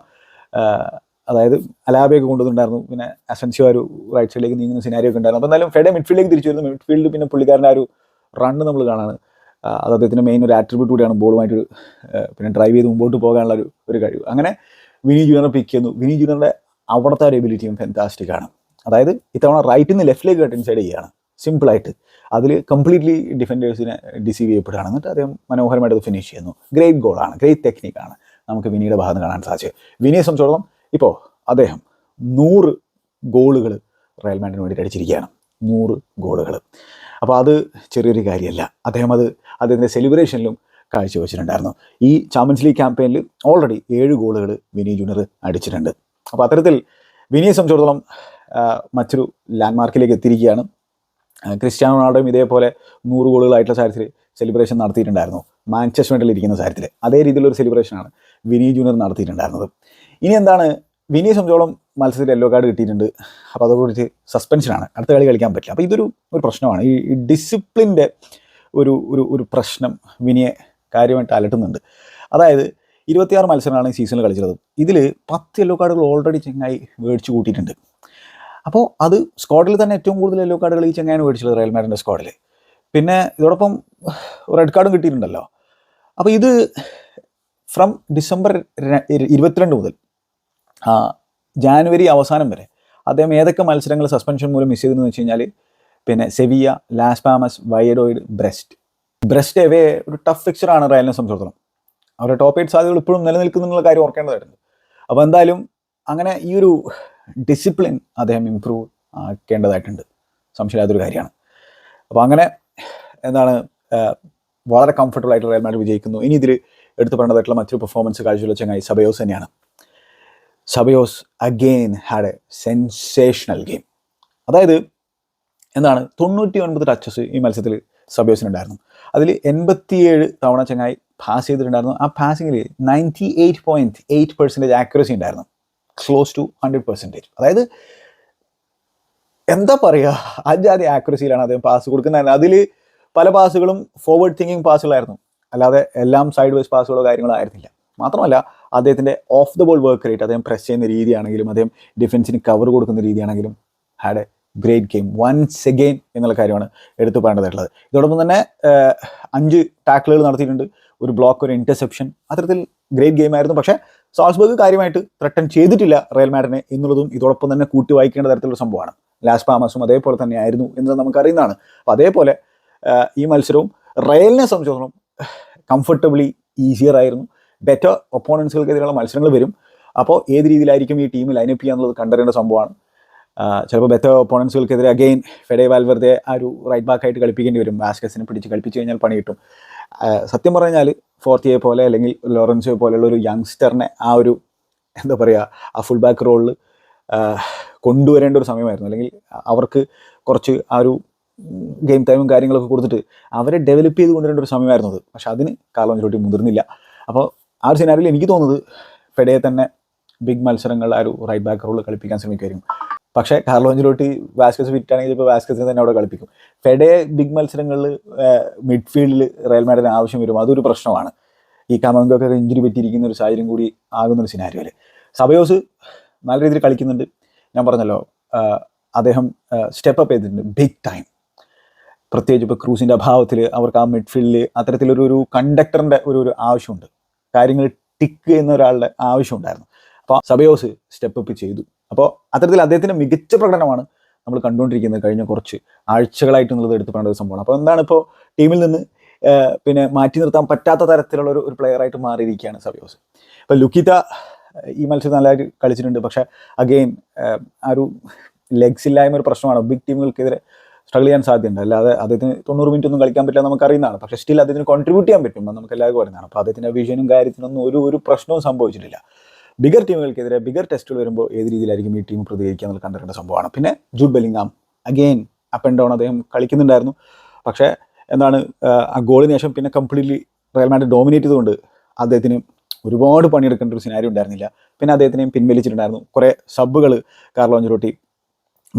അതായത് അലാബയൊക്കെ കൊണ്ടുവന്നിട്ടുണ്ടായിരുന്നു. പിന്നെ അസൻസിയോ ഒരു റൈറ്റ് സൈഡിലേക്ക് നീങ്ങുന്ന സിനാരിയോ ഒക്കെ ഉണ്ടായിരുന്നു. അപ്പോൾ എന്തായാലും ഫെഡെ മിഡ്ഫീൽഡിലേക്ക് തിരിച്ചു വരുന്നു. മിഡ്ഫീൽഡ് പിന്നെ പുള്ളിക്കാരന്റെ ഒരു റണ്ണ് നമ്മൾ കാണാണ്. അത് അദ്ദേഹത്തിന്റെ മെയിൻ ഒരു ആട്രിബ്യൂട്ട് കൂടിയാണ് ബോളുമായിട്ട് പിന്നെ ഡ്രൈവ് ചെയ്ത് മുമ്പോട്ട് പോകാനുള്ള ഒരു ഒരു കഴിവ്. അങ്ങനെ വിനി ജൂനറെ പിക്ക് ചെയ്യുന്നു. വിനി ജൂനിയറുടെ അവിടുത്തെ ഒരു എബിലിറ്റിയും ഫെന്റാസ്റ്റിക് ആണ്. അതായത് ഇത്തവണ റൈറ്റിൽ നിന്ന് ലെഫ്റ്റിലേക്ക് കട്ട് ഇൻസൈഡ് ചെയ്യുകയാണ്. സിമ്പിളായിട്ട്. അതിൽ കംപ്ലീറ്റ്ലി ഡിഫൻഡേഴ്സിനെ ഡിസീവ് ചെയ്യപ്പെടുകയാണ്. എന്നിട്ട് അദ്ദേഹം മനോഹരമായിട്ട് അത് ഫിനിഷ് ചെയ്യുന്നു. ഗ്രേറ്റ് ഗോളാണ്. ഗ്രേറ്റ് ടെക്നിക്കാണ് നമുക്ക് വിനിയുടെ ഭാഗത്ത് കാണാൻ സാധിച്ചത്. വിനിയെ സംബന്ധിച്ചോളം ഇപ്പോൾ അദ്ദേഹം നൂറ് ഗോളുകൾ റയൽ മാൻഡിന് വേണ്ടി അടിച്ചിരിക്കുകയാണ്. നൂറ് ഗോളുകൾ അപ്പോൾ അത് ചെറിയൊരു കാര്യമല്ല. അദ്ദേഹം അത് അദ്ദേഹത്തിന്റെ സെലിബ്രേഷനിലും കാഴ്ചവെച്ചിട്ടുണ്ടായിരുന്നു. ഈ ചാമ്പ്യൻസ് ലീഗ് ക്യാമ്പയിനിൽ ഓൾറെഡി ഏഴ് ഗോളുകൾ വിനീ ജൂനിയർ അടിച്ചിട്ടുണ്ട്. അപ്പോൾ അത്തരത്തിൽ വിനിയെ സംബന്ധിച്ചിടത്തോളം മറ്റൊരു ലാൻഡ്മാർക്കിലേക്ക് എത്തിയിരിക്കുകയാണ്. ക്രിസ്ത്യാനോ റൊണാൾഡോയും ഇതേപോലെ നൂറ് ഗോളുകളായിട്ടുള്ള കാര്യത്തിൽ സെലിബ്രേഷൻ നടത്തിയിട്ടുണ്ടായിരുന്നു. മാഞ്ചസ്റ്റർ യുണൈറ്റഡിൽ ഇരിക്കുന്ന കാര്യത്തിൽ അതേ രീതിയിലൊരു സെലിബ്രേഷനാണ് വിനീ ജൂനിയർ നടത്തിയിട്ടുണ്ടായിരുന്നത്. ഇനി എന്താണ്? വിനീ സംബന്ധിച്ചോളം മത്സരത്തിൽ യെല്ലോ കാർഡ് കിട്ടിയിട്ടുണ്ട്. അപ്പോൾ അതോടുകൂടി സസ്പെൻഷനാണ് അടുത്ത കളി കളിക്കാൻ പറ്റില്ല. അപ്പോൾ ഇതൊരു ഒരു പ്രശ്നമാണ്. ഈ ഡിസിപ്ലിന്റെ ഒരു ഒരു ഒരു പ്രശ്നം വിനിയെ കാര്യമായിട്ട് അലട്ടുന്നുണ്ട്. അതായത് ഇരുപത്തിയാറ് മത്സരങ്ങളാണ് ഈ സീസണിൽ കളിച്ചത് ഇതിൽ പത്ത് യെല്ലോ കാർഡുകൾ ഓൾറെഡി ചെങ്ങായി മേടിച്ച് കൂട്ടിയിട്ടുണ്ട്. അപ്പോൾ അത് സ്ക്വാഡിൽ തന്നെ ഏറ്റവും കൂടുതൽ യെല്ലോ കാർഡുകൾ ഈ ചെങ്ങായാണ് മേടിച്ചത് റയൽ മാഡിന്റെ സ്ക്വാഡിൽ പിന്നെ ഇതോടൊപ്പം റെഡ് കാർഡും കിട്ടിയിട്ടുണ്ടല്ലോ. അപ്പോൾ ഇത് ഫ്രം ഡിസംബർ ഇരുപത്തിരണ്ട് മുതൽ ജാനുവരി അവസാനം വരെ അദ്ദേഹം ഏതൊക്കെ മത്സരങ്ങൾ സസ്പെൻഷൻ മൂലം മിസ് ചെയ്തെന്ന് വെച്ച് കഴിഞ്ഞാൽ പിന്നെ സെവിയ ലാസ് പാമസ് വയഡോയിഡ് ബ്രസ്റ്റ് ബ്രസ്റ്റ് എവേ ഒരു ടഫ് ഫിക്ചറാണ് റയലിനെ സംബന്ധിച്ചിടത്തോളം. അവരുടെ ടോപ്പ് എയ്റ്റ് സാധ്യതകൾ ഇപ്പോഴും നിലനിൽക്കുന്നുള്ള കാര്യം ഓർക്കേണ്ടതായിരുന്നു അപ്പോൾ എന്തായാലും അങ്ങനെ ഈ ഒരു ഡിസിപ്ലിൻ അദ്ദേഹം ഇമ്പ്രൂവ് ആക്കേണ്ടതായിട്ടുണ്ട്. സംശയമില്ലാത്തൊരു കാര്യമാണ്. അപ്പോൾ അങ്ങനെ എന്താണ് വളരെ കംഫർട്ടബിൾ ആയിട്ട് റയൽ മാഡ്രിഡ് വിജയിക്കുന്നു. ഇനി ഇതിൽ എടുത്തു പറയേണ്ടതായിട്ടുള്ള മറ്റൊരു പെർഫോമൻസ് കാഴ്ചയുള്ള ചങ്ങായി സബയോസ് തന്നെയാണ്. Ceballos again had a sensational game അതായത് എന്താണ് തൊണ്ണൂറ്റി ഒൻപത് ടച്ചസ് ഈ മത്സരത്തിൽ സബയോസിനുണ്ടായിരുന്നു. അതിൽ എൺപത്തിയേഴ് തവണ ചങ്ങായി പാസ് ചെയ്തിട്ടുണ്ടായിരുന്നു. ആ പാസിങ്ങിൽ ninety eight point eight percentage accuracy ഉണ്ടായിരുന്നു. ക്ലോസ് ടു ഹൺഡ്രഡ് പെർസെന്റേജ് അതായത് എന്താ പറയുക അജാതി ആക്യുറസിയിലാണ് അദ്ദേഹം പാസ് കൊടുക്കുന്നത്. അതിൽ പല പാസുകളും ഫോർവേഡ് തിങ്കിങ് പാസുകളായിരുന്നു അല്ലാതെ എല്ലാം സൈഡ് വൈസ് പാസുകളോ കാര്യങ്ങളോ ആയിരുന്നില്ല. മാത്രമല്ല അദ്ദേഹത്തിന്റെ off the ball work rate അദ്ദേഹം പ്രസ് ചെയ്യുന്ന രീതിയാണെങ്കിലും അദ്ദേഹം ഡിഫൻസിന് കവർ കൊടുക്കുന്ന രീതിയാണെങ്കിലും had a great game once again എന്നുള്ള കാര്യമാണ് എടുത്തു പറയേണ്ടതായിട്ടുള്ളത്. ഇതോടൊപ്പം തന്നെ അഞ്ച് ടാക്കിളുകൾ നടത്തിയിട്ടുണ്ട്. ഒരു ബ്ലോക്ക് ഒരു ഇന്റർസെപ്ഷൻ അത്തരത്തിൽ ഗ്രേറ്റ് ഗെയിം ആയിരുന്നു. പക്ഷേ സാൾസ്ബർഗ് കാര്യമായിട്ട് ത്രട്ടൻ ചെയ്തിട്ടില്ല റയൽ മാഡിനെ എന്നുള്ളതും ഇതോടൊപ്പം തന്നെ കൂട്ടി വായിക്കേണ്ട തരത്തിലുള്ള സംഭവമാണ്. ലാസ് പാമസും അതേപോലെ തന്നെ ആയിരുന്നു എന്നത് നമുക്കറിയുന്നതാണ്. അപ്പോൾ അതേപോലെ ഈ മത്സരവും റയലിനെ സംബന്ധിച്ചിടത്തോളം കംഫർട്ടബിളി ഈസിയർ ആയിരുന്നു. ബെറ്റർ ഒപ്പോണൻസുകൾക്കെതിരെയുള്ള മത്സരങ്ങൾ വരും. അപ്പോൾ ഏത് രീതിയിലായിരിക്കും ഈ ടീം ലൈനപ്പ് ചെയ്യുക എന്നുള്ളത് കണ്ടറിയേണ്ട സംഭവമാണ്. ചിലപ്പോൾ ബെറ്റർ ഒപ്പോണൻസുകൾക്കെതിരെ അഗെയിൻ ഫെഡേ വാൽവെറുതെ ആ ഒരു റൈറ്റ് ബാക്കായിട്ട് കളിപ്പിക്കേണ്ടി വരും. ബാസ്കസിനെ പിടിച്ച് കളിപ്പിച്ച് കഴിഞ്ഞാൽ പണി കിട്ടും. സത്യം പറഞ്ഞാൽ ഫോർത്തിയെ പോലെ അല്ലെങ്കിൽ ലോറൻസോ പോലെയുള്ള ഒരു യങ്സ്റ്ററിനെ ആ ഒരു എന്താ പറയുക ആ ഫുൾ ബാക്ക് റോളിൽ കൊണ്ടുവരേണ്ട ഒരു സമയമായിരുന്നു. അല്ലെങ്കിൽ അവർക്ക് കുറച്ച് ആ ഒരു ഗെയിം ടൈമും കാര്യങ്ങളൊക്കെ കൊടുത്തിട്ട് അവരെ ഡെവലപ്പ് ചെയ്ത് കൊണ്ടുവരേണ്ട ഒരു സമയമായിരുന്നു അത്. പക്ഷെ അതിന് കാലം ചോട്ടി മുതിർന്നില്ല. അപ്പോൾ ആ ഒരു സിനാരിയിൽ എനിക്ക് തോന്നുന്നത് ഫെഡയെ തന്നെ ബിഗ് മത്സരങ്ങൾ ആ ഒരു റൈറ്റ് ബാക്ക് റോൾ കളിപ്പിക്കാൻ ശ്രമിക്കുമായിരിക്കും. പക്ഷേ കാർലോ അഞ്ചലോട്ടി വാസ്കസ് ഫിറ്റ് ആണെങ്കിൽ ഇപ്പോൾ വാസ്കസിനെ തന്നെ അവിടെ കളിപ്പിക്കും. ഫെഡെ ബിഗ് മത്സരങ്ങളിൽ മിഡ്ഫീൽഡിൽ റയൽ ആവശ്യം വരും. അതൊരു പ്രശ്നമാണ്. ഈ കമങ്കൊക്കെ ഇഞ്ചുറി പറ്റിയിരിക്കുന്ന ഒരു സാഹചര്യം കൂടി ആകുന്ന ഒരു സിനാരിയോയിൽ സബയോസ് നല്ല രീതിയിൽ കളിക്കുന്നുണ്ട്. ഞാൻ പറഞ്ഞല്ലോ അദ്ദേഹം സ്റ്റെപ്പ് അപ്പ് ചെയ്തിട്ടുണ്ട് ബിഗ് ടൈം പ്രത്യേകിച്ച് ഇപ്പോൾ ക്രൂസിന്റെ അഭാവത്തിൽ അവർക്ക് ആ മിഡ്ഫീൽഡിൽ അത്തരത്തിലൊരു ഒരു കണ്ടക്ടറിന്റെ ഒരു ഒരു ആവശ്യമുണ്ട്. കാര്യങ്ങൾ ടിക്ക് എന്നൊരാളുടെ ആവശ്യമുണ്ടായിരുന്നു. അപ്പോൾ സബയോസ് സ്റ്റെപ്പ് അപ്പ് ചെയ്തു. അപ്പോൾ അത്തരത്തിൽ അദ്ദേഹത്തിന്റെ മികച്ച പ്രകടനമാണ് നമ്മൾ കണ്ടുകൊണ്ടിരിക്കുന്നത് കഴിഞ്ഞ കുറച്ച് ആഴ്ചകളായിട്ട് എന്നുള്ളത് എടുത്ത് പറയേണ്ട ഒരു സംഭവമാണ്. അപ്പോൾ എന്താണ് ഇപ്പോൾ ടീമിൽ നിന്ന് പിന്നെ മാറ്റി നിർത്താൻ പറ്റാത്ത തരത്തിലുള്ള ഒരു ഒരു ആയിട്ട് മാറിയിരിക്കുകയാണ് സബയോസ് ഇപ്പോൾ ലുക്കിത ഈ മത്സരം നല്ലതായിട്ട് കളിച്ചിട്ടുണ്ട്. പക്ഷേ അഗെയിൻ ആ ഒരു ലെഗ്സ് ഇല്ലായ്മ ഒരു പ്രശ്നമാണ്. ബിഗ് ടീമുകൾക്കെതിരെ സ്ട്രഗിൾ ചെയ്യാൻ സാധ്യതയുണ്ട്. അല്ലാതെ അദ്ദേഹത്തിന് തൊണ്ണൂറ് മിനിറ്റ് ഒന്നും കളിക്കാൻ പറ്റില്ല നമുക്ക് അറിയുന്നതാണ് പക്ഷേ സ്റ്റിൽ അദ്ദേഹത്തിന് കോൺട്രിബ്യൂട്ട് ചെയ്യാൻ പറ്റും നമുക്ക് എല്ലാവർക്കും അറിയുന്നതാണ്. അപ്പോൾ അദ്ദേഹത്തിന്റെ വിഷനും കാര്യത്തിനൊന്നും ഒരു ഒരു പ്രശ്നവും സംഭവിച്ചിട്ടില്ല. ബിഗർ ടീമുകൾക്കെതിരെ ബിഗർ ടെസ്റ്റുകൾ വരുമ്പോൾ ഏത് രീതിയിലായിരിക്കും ഈ ടീം പ്രതികരിക്കുക എന്നുള്ള കണ്ടിട്ടുള്ള സംഭവമാണ്. പിന്നെ Jude Bellingham again up and down അദ്ദേഹം കളിക്കുന്നുണ്ടായിരുന്നു. പക്ഷേ എന്താണ് ആ ഗോളിന് ശേഷം പിന്നെ കംപ്ലീറ്റ്ലി റയൽ ഡോമിനേറ്റ് ചെയ്തുകൊണ്ട് അദ്ദേഹത്തിന് ഒരുപാട് പണിയെടുക്കേണ്ട ഒരു സിനാരി ഉണ്ടായിരുന്നില്ല. പിന്നെ അദ്ദേഹത്തിനെയും പിൻവലിച്ചിട്ടുണ്ടായിരുന്നു. കുറേ സബ്ബുകൾ കാർലോ അഞ്ചലോട്ടി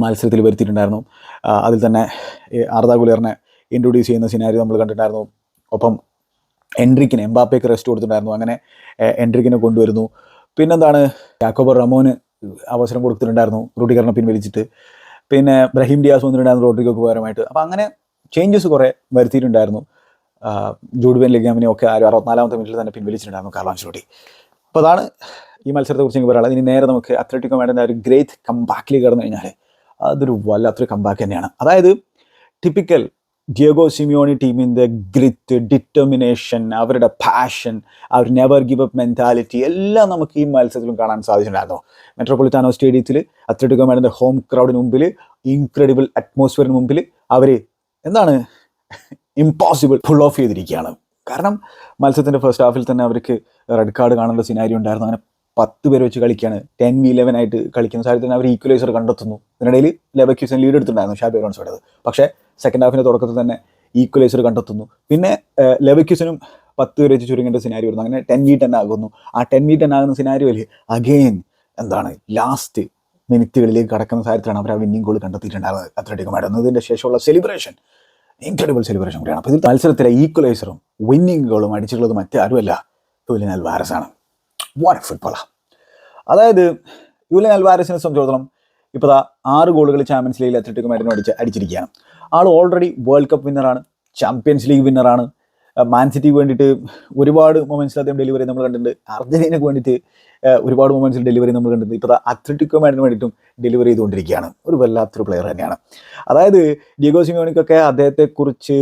മത്സരത്തിൽ വരുത്തിയിട്ടുണ്ടായിരുന്നു. അതിൽ തന്നെ ആർദാ ഗുലേറിനെ ഇൻട്രൊഡ്യൂസ് ചെയ്യുന്ന സിനാരി നമ്മൾ കണ്ടിട്ടുണ്ടായിരുന്നു. ഒപ്പം എൻട്രിക്കിന് എംബാപ്പയ്ക്ക് റെസ്റ്റ് കൊടുത്തിട്ടുണ്ടായിരുന്നു. അങ്ങനെ എൻട്രിക്കിനെ കൊണ്ടുവരുന്നു. പിന്നെന്താണ്? യാക്കോബർ റമോന് അവസരം കൊടുത്തിട്ടുണ്ടായിരുന്നു റൂഡിഗറിനെ പിൻവലിച്ചിട്ട്. പിന്നെ ബ്രഹീം ഡിയാസ് വന്നിട്ടുണ്ടായിരുന്നു റോഡ്രിഗോക്ക് പകരമായിട്ട്. അപ്പോൾ അങ്ങനെ ചേഞ്ചസ് കുറേ വരുത്തിയിട്ടുണ്ടായിരുന്നു. ജൂഡുബൻ ലിഗാമിനെ ഒക്കെ ആരും അറുപത്തിനാലാമത്തെ മിനിറ്റിൽ തന്നെ പിൻവലിച്ചിട്ടുണ്ടായിരുന്നു കാർലാം ഷോട്ടി അപ്പോൾ അതാണ് ഈ മത്സരത്തെക്കുറിച്ച് എനിക്ക് പറയാനുള്ളത്. ഇനി നേരെ നമുക്ക് അത്ലറ്റിക്കോ മാഡിന്റെ ഒരു ഗ്രേറ്റ് കമ്പാക്കിലേക്ക് കടന്നു കഴിഞ്ഞാൽ അതൊരു വല്ലാത്തൊരു കമ്പാക്ക് തന്നെയാണ്. അതായത് ടിപ്പിക്കൽ ഡിയോഗോ സിമിയോണി ടീമിന്റെ ഗ്രിത്ത് ഡിറ്റർമിനേഷൻ അവരുടെ പാഷൻ അവർ നെവർ ഗിവ് അപ്പ് മെന്റാലിറ്റി എല്ലാം നമുക്ക് ഈ മത്സരത്തിലും കാണാൻ സാധിച്ചിട്ടുണ്ടായിരുന്നു. മെട്രോപൊളിറ്റാനോ സ്റ്റേഡിയത്തിൽ അത്ലറ്റിക്കോ മാഡിന്റെ ഹോം ക്രൗഡിന് മുമ്പിൽ ഇൻക്രെഡിബിൾ അറ്റ്മോസ്ഫിയറിന് മുമ്പിൽ അവർ എന്താണ്? ഇമ്പോസിബിൾ ഫുൾ ഓഫ് ചെയ്തിരിക്കുകയാണ്. കാരണം മത്സരത്തിന്റെ ഫസ്റ്റ് ഹാഫിൽ തന്നെ അവർക്ക് റെഡ് കാർഡ് കാണേണ്ട സിനാരി ഉണ്ടായിരുന്നു. അങ്ങനെ പത്ത് പേര് വെച്ച് കളിക്കുകയാണ് ടെൻ വി ഇലവൻ ആയിട്ട് കളിക്കുന്ന സാഹചര്യത്തിൽ അവർ ഈക്വലൈസർ കണ്ടെത്തുന്നു. ഇതിനിടയിൽ ലെബക്യൂസൻ ലീഡ് എടുത്തിട്ടുണ്ടായിരുന്നു ഷാബി അലോൺസോടേത് പക്ഷേ സെക്കൻഡ് ഹാഫിന്റെ തുടക്കത്തിൽ തന്നെ ഈക്വലൈസർ കണ്ടെത്തുന്നു. പിന്നെ ലെബക്യൂസനും പത്ത് പേര് വെച്ച് ചുരുങ്ങേണ്ട സിനാരി വരുന്നു. അങ്ങനെ ടെൻ വി ടെൻ ആകുന്നു. ആ ടെൻ വി ടെൻ ആകുന്ന സിനാരിയോയിൽ അഗെയിൻ എന്താണ്? ലാസ്റ്റ് മിനിറ്റുകളിലേക്ക് കടക്കുന്ന സാഹചര്യത്തിലാണ് അവർ ആ വിന്നിംഗ് ഗോൾ കണ്ടെത്തിയിട്ടുണ്ടായിരുന്നത് അത്ലറ്റിക് മാഡം ശേഷമുള്ള സെലിബ്രേഷൻ ഇൻക്രെഡിബിൾ സെലിബ്രേഷൻ കൂടിയാണ്. അപ്പോൾ ഇതിൽ മത്സരത്തിലെ ഈക്വലൈസറും വിന്നിംഗ് ഗോളും അടിച്ചിട്ടുള്ളത് മറ്റാരുമല്ല ആരുമല്ല? വാരസാണ് വാട്ട് ഫുട്ബോളാണ് അതായത് യുലിൻ അൽവാരസിനെ സംബന്ധിച്ചിടത്തോളം ഇപ്പോൾ ദാ ആറ് ഗോളുകൾ ചാമ്പ്യൻസ് ലീഗിൽ അത്ലറ്റിക് മാരിനും അടിച്ച് അടിച്ചിരിക്കുകയാണ്. ആൾ ഓൾറെഡി വേൾഡ് കപ്പ് വിന്നറാണ് ചാമ്പ്യൻസ് ലീഗ് വിന്നറാണ് മാൻ സിറ്റിക്ക് വേണ്ടിയിട്ട് ഒരുപാട് മൊമെന്റ്സിൽ അദ്ദേഹം ഡെലിവറി നമ്മൾ കണ്ടിട്ടുണ്ട്. അർജന്റീനയ്ക്ക് വേണ്ടിയിട്ട് ഒരുപാട് മൊമെന്റ്സിൽ ഡെലിവറി നമ്മൾ കണ്ടിട്ടുണ്ട്. ഇപ്പോൾ അത്ലറ്റിക്കോ മാഡിന് വേണ്ടിയിട്ടും ഡെലിവറി ചെയ്തുകൊണ്ടിരിക്കുകയാണ്. ഒരു വല്ലാത്തൊരു പ്ലെയർ തന്നെയാണ്. അതായത് ഡിഗോ സിമോണിക്കൊക്കെ അദ്ദേഹത്തെക്കുറിച്ച്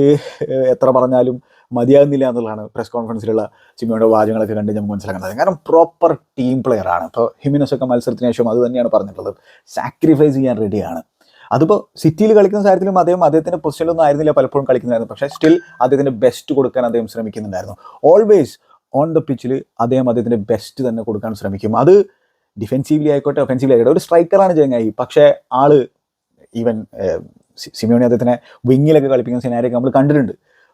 എത്ര പറഞ്ഞാലും മതിയാകുന്നില്ല എന്നുള്ളതാണ് പ്രസ് കോൺഫറൻസിലുള്ള സിമിയോയുടെ വാചകങ്ങളൊക്കെ കണ്ട് നമുക്ക് മനസ്സിലാക്കുന്നത് കാരണം പ്രോപ്പർ ടീം പ്ലെയർ ആണ്. ഇപ്പോൾ ഹിമിനസ് ഒക്കെ മത്സരത്തിന് ശേഷം അത് തന്നെയാണ് പറഞ്ഞിട്ടുള്ളത്. സാക്രിഫൈസ് ചെയ്യാൻ റെഡിയാണ് അതിപ്പോൾ സിറ്റിയിൽ കളിക്കുന്ന കാര്യത്തിലും അദ്ദേഹം അദ്ദേഹത്തിന്റെ പൊസിഷനിലൊന്നും ആയിരുന്നില്ല പലപ്പോഴും കളിക്കുന്നതായിരുന്നു. പക്ഷേ സ്റ്റിൽ അദ്ദേഹത്തിന്റെ ബെസ്റ്റ് കൊടുക്കാൻ അദ്ദേഹം ശ്രമിക്കുന്നുണ്ടായിരുന്നു. ഓൾവേസ് ഓൺ ദ പിച്ചിൽ അദ്ദേഹം അദ്ദേഹത്തിന്റെ ബെസ്റ്റ് തന്നെ കൊടുക്കാൻ ശ്രമിക്കും. അത് ഡിഫെൻസീവ്ലി ആയിക്കോട്ടെ ഒഫെൻസീവ്ലി ആയിക്കോട്ടെ ഒരു സ്ട്രൈക്കറാണ് ചെങ്ങായി പക്ഷേ ആൾ ഈവൻ സിമിയോണി അദ്ദേഹത്തിനെ വിങ്ങിലൊക്കെ കളിപ്പിക്കുന്ന സിനാരിയൊക്കെ നമ്മൾ കണ്ടിട്ടുണ്ട്.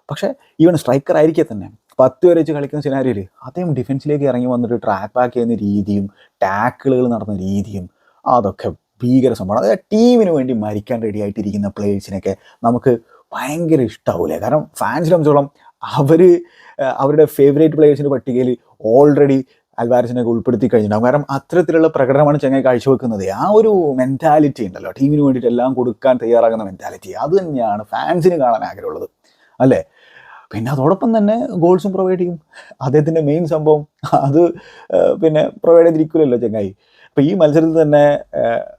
പക്ഷേ ഈവൻ സ്ട്രൈക്കർ ആയിരിക്കെ തന്നെ. പത്ത് വരെ വെച്ച് കളിക്കുന്ന സിനാരിയിൽ അദ്ദേഹം ഡിഫൻസിലേക്ക് ഇറങ്ങി വന്നിട്ട് ട്രാക്ക് ബാക്ക് ചെയ്യുന്ന രീതിയും ടാക്കിളുകൾ നടന്ന രീതിയും അതൊക്കെ ഭീകര സംഭവമാണ്. അതായത് ടീമിന് വേണ്ടി മരിക്കാൻ റെഡി ആയിട്ടിരിക്കുന്ന പ്ലേയേഴ്സിനൊക്കെ നമുക്ക് ഭയങ്കര ഇഷ്ടാവൂലേ കാരണം ഫാൻസിനെ സംബന്ധിച്ചോളം അവർ അവരുടെ ഫേവറേറ്റ് പ്ലേയേഴ്സിന്റെ പട്ടികയിൽ ഓൾറെഡി അൽവാരസിനൊക്കെ ഉൾപ്പെടുത്തി കഴിഞ്ഞിട്ടുണ്ടാകും കാരണം അത്തരത്തിലുള്ള പ്രകടനമാണ് ചെങ്ങായി കാഴ്ചവെക്കുന്നത്. ആ ഒരു മെന്റാലിറ്റി ഉണ്ടല്ലോ. ടീമിന് വേണ്ടിയിട്ട് എല്ലാം കൊടുക്കാൻ തയ്യാറാകുന്ന മെന്റാലിറ്റി അത് തന്നെയാണ് ഫാൻസിന് കാണാൻ ആഗ്രഹമുള്ളത്. അല്ലേ? പിന്നെ അതോടൊപ്പം തന്നെ ഗോൾസും പ്രൊവൈഡ് ചെയ്യും. അദ്ദേഹത്തിന്റെ മെയിൻ സംഭവം അത് പിന്നെ പ്രൊവൈഡ് ചെയ്തിരിക്കില്ലല്ലോ ചെങ്ങായി. അപ്പോൾ ഈ മത്സരത്തിൽ തന്നെ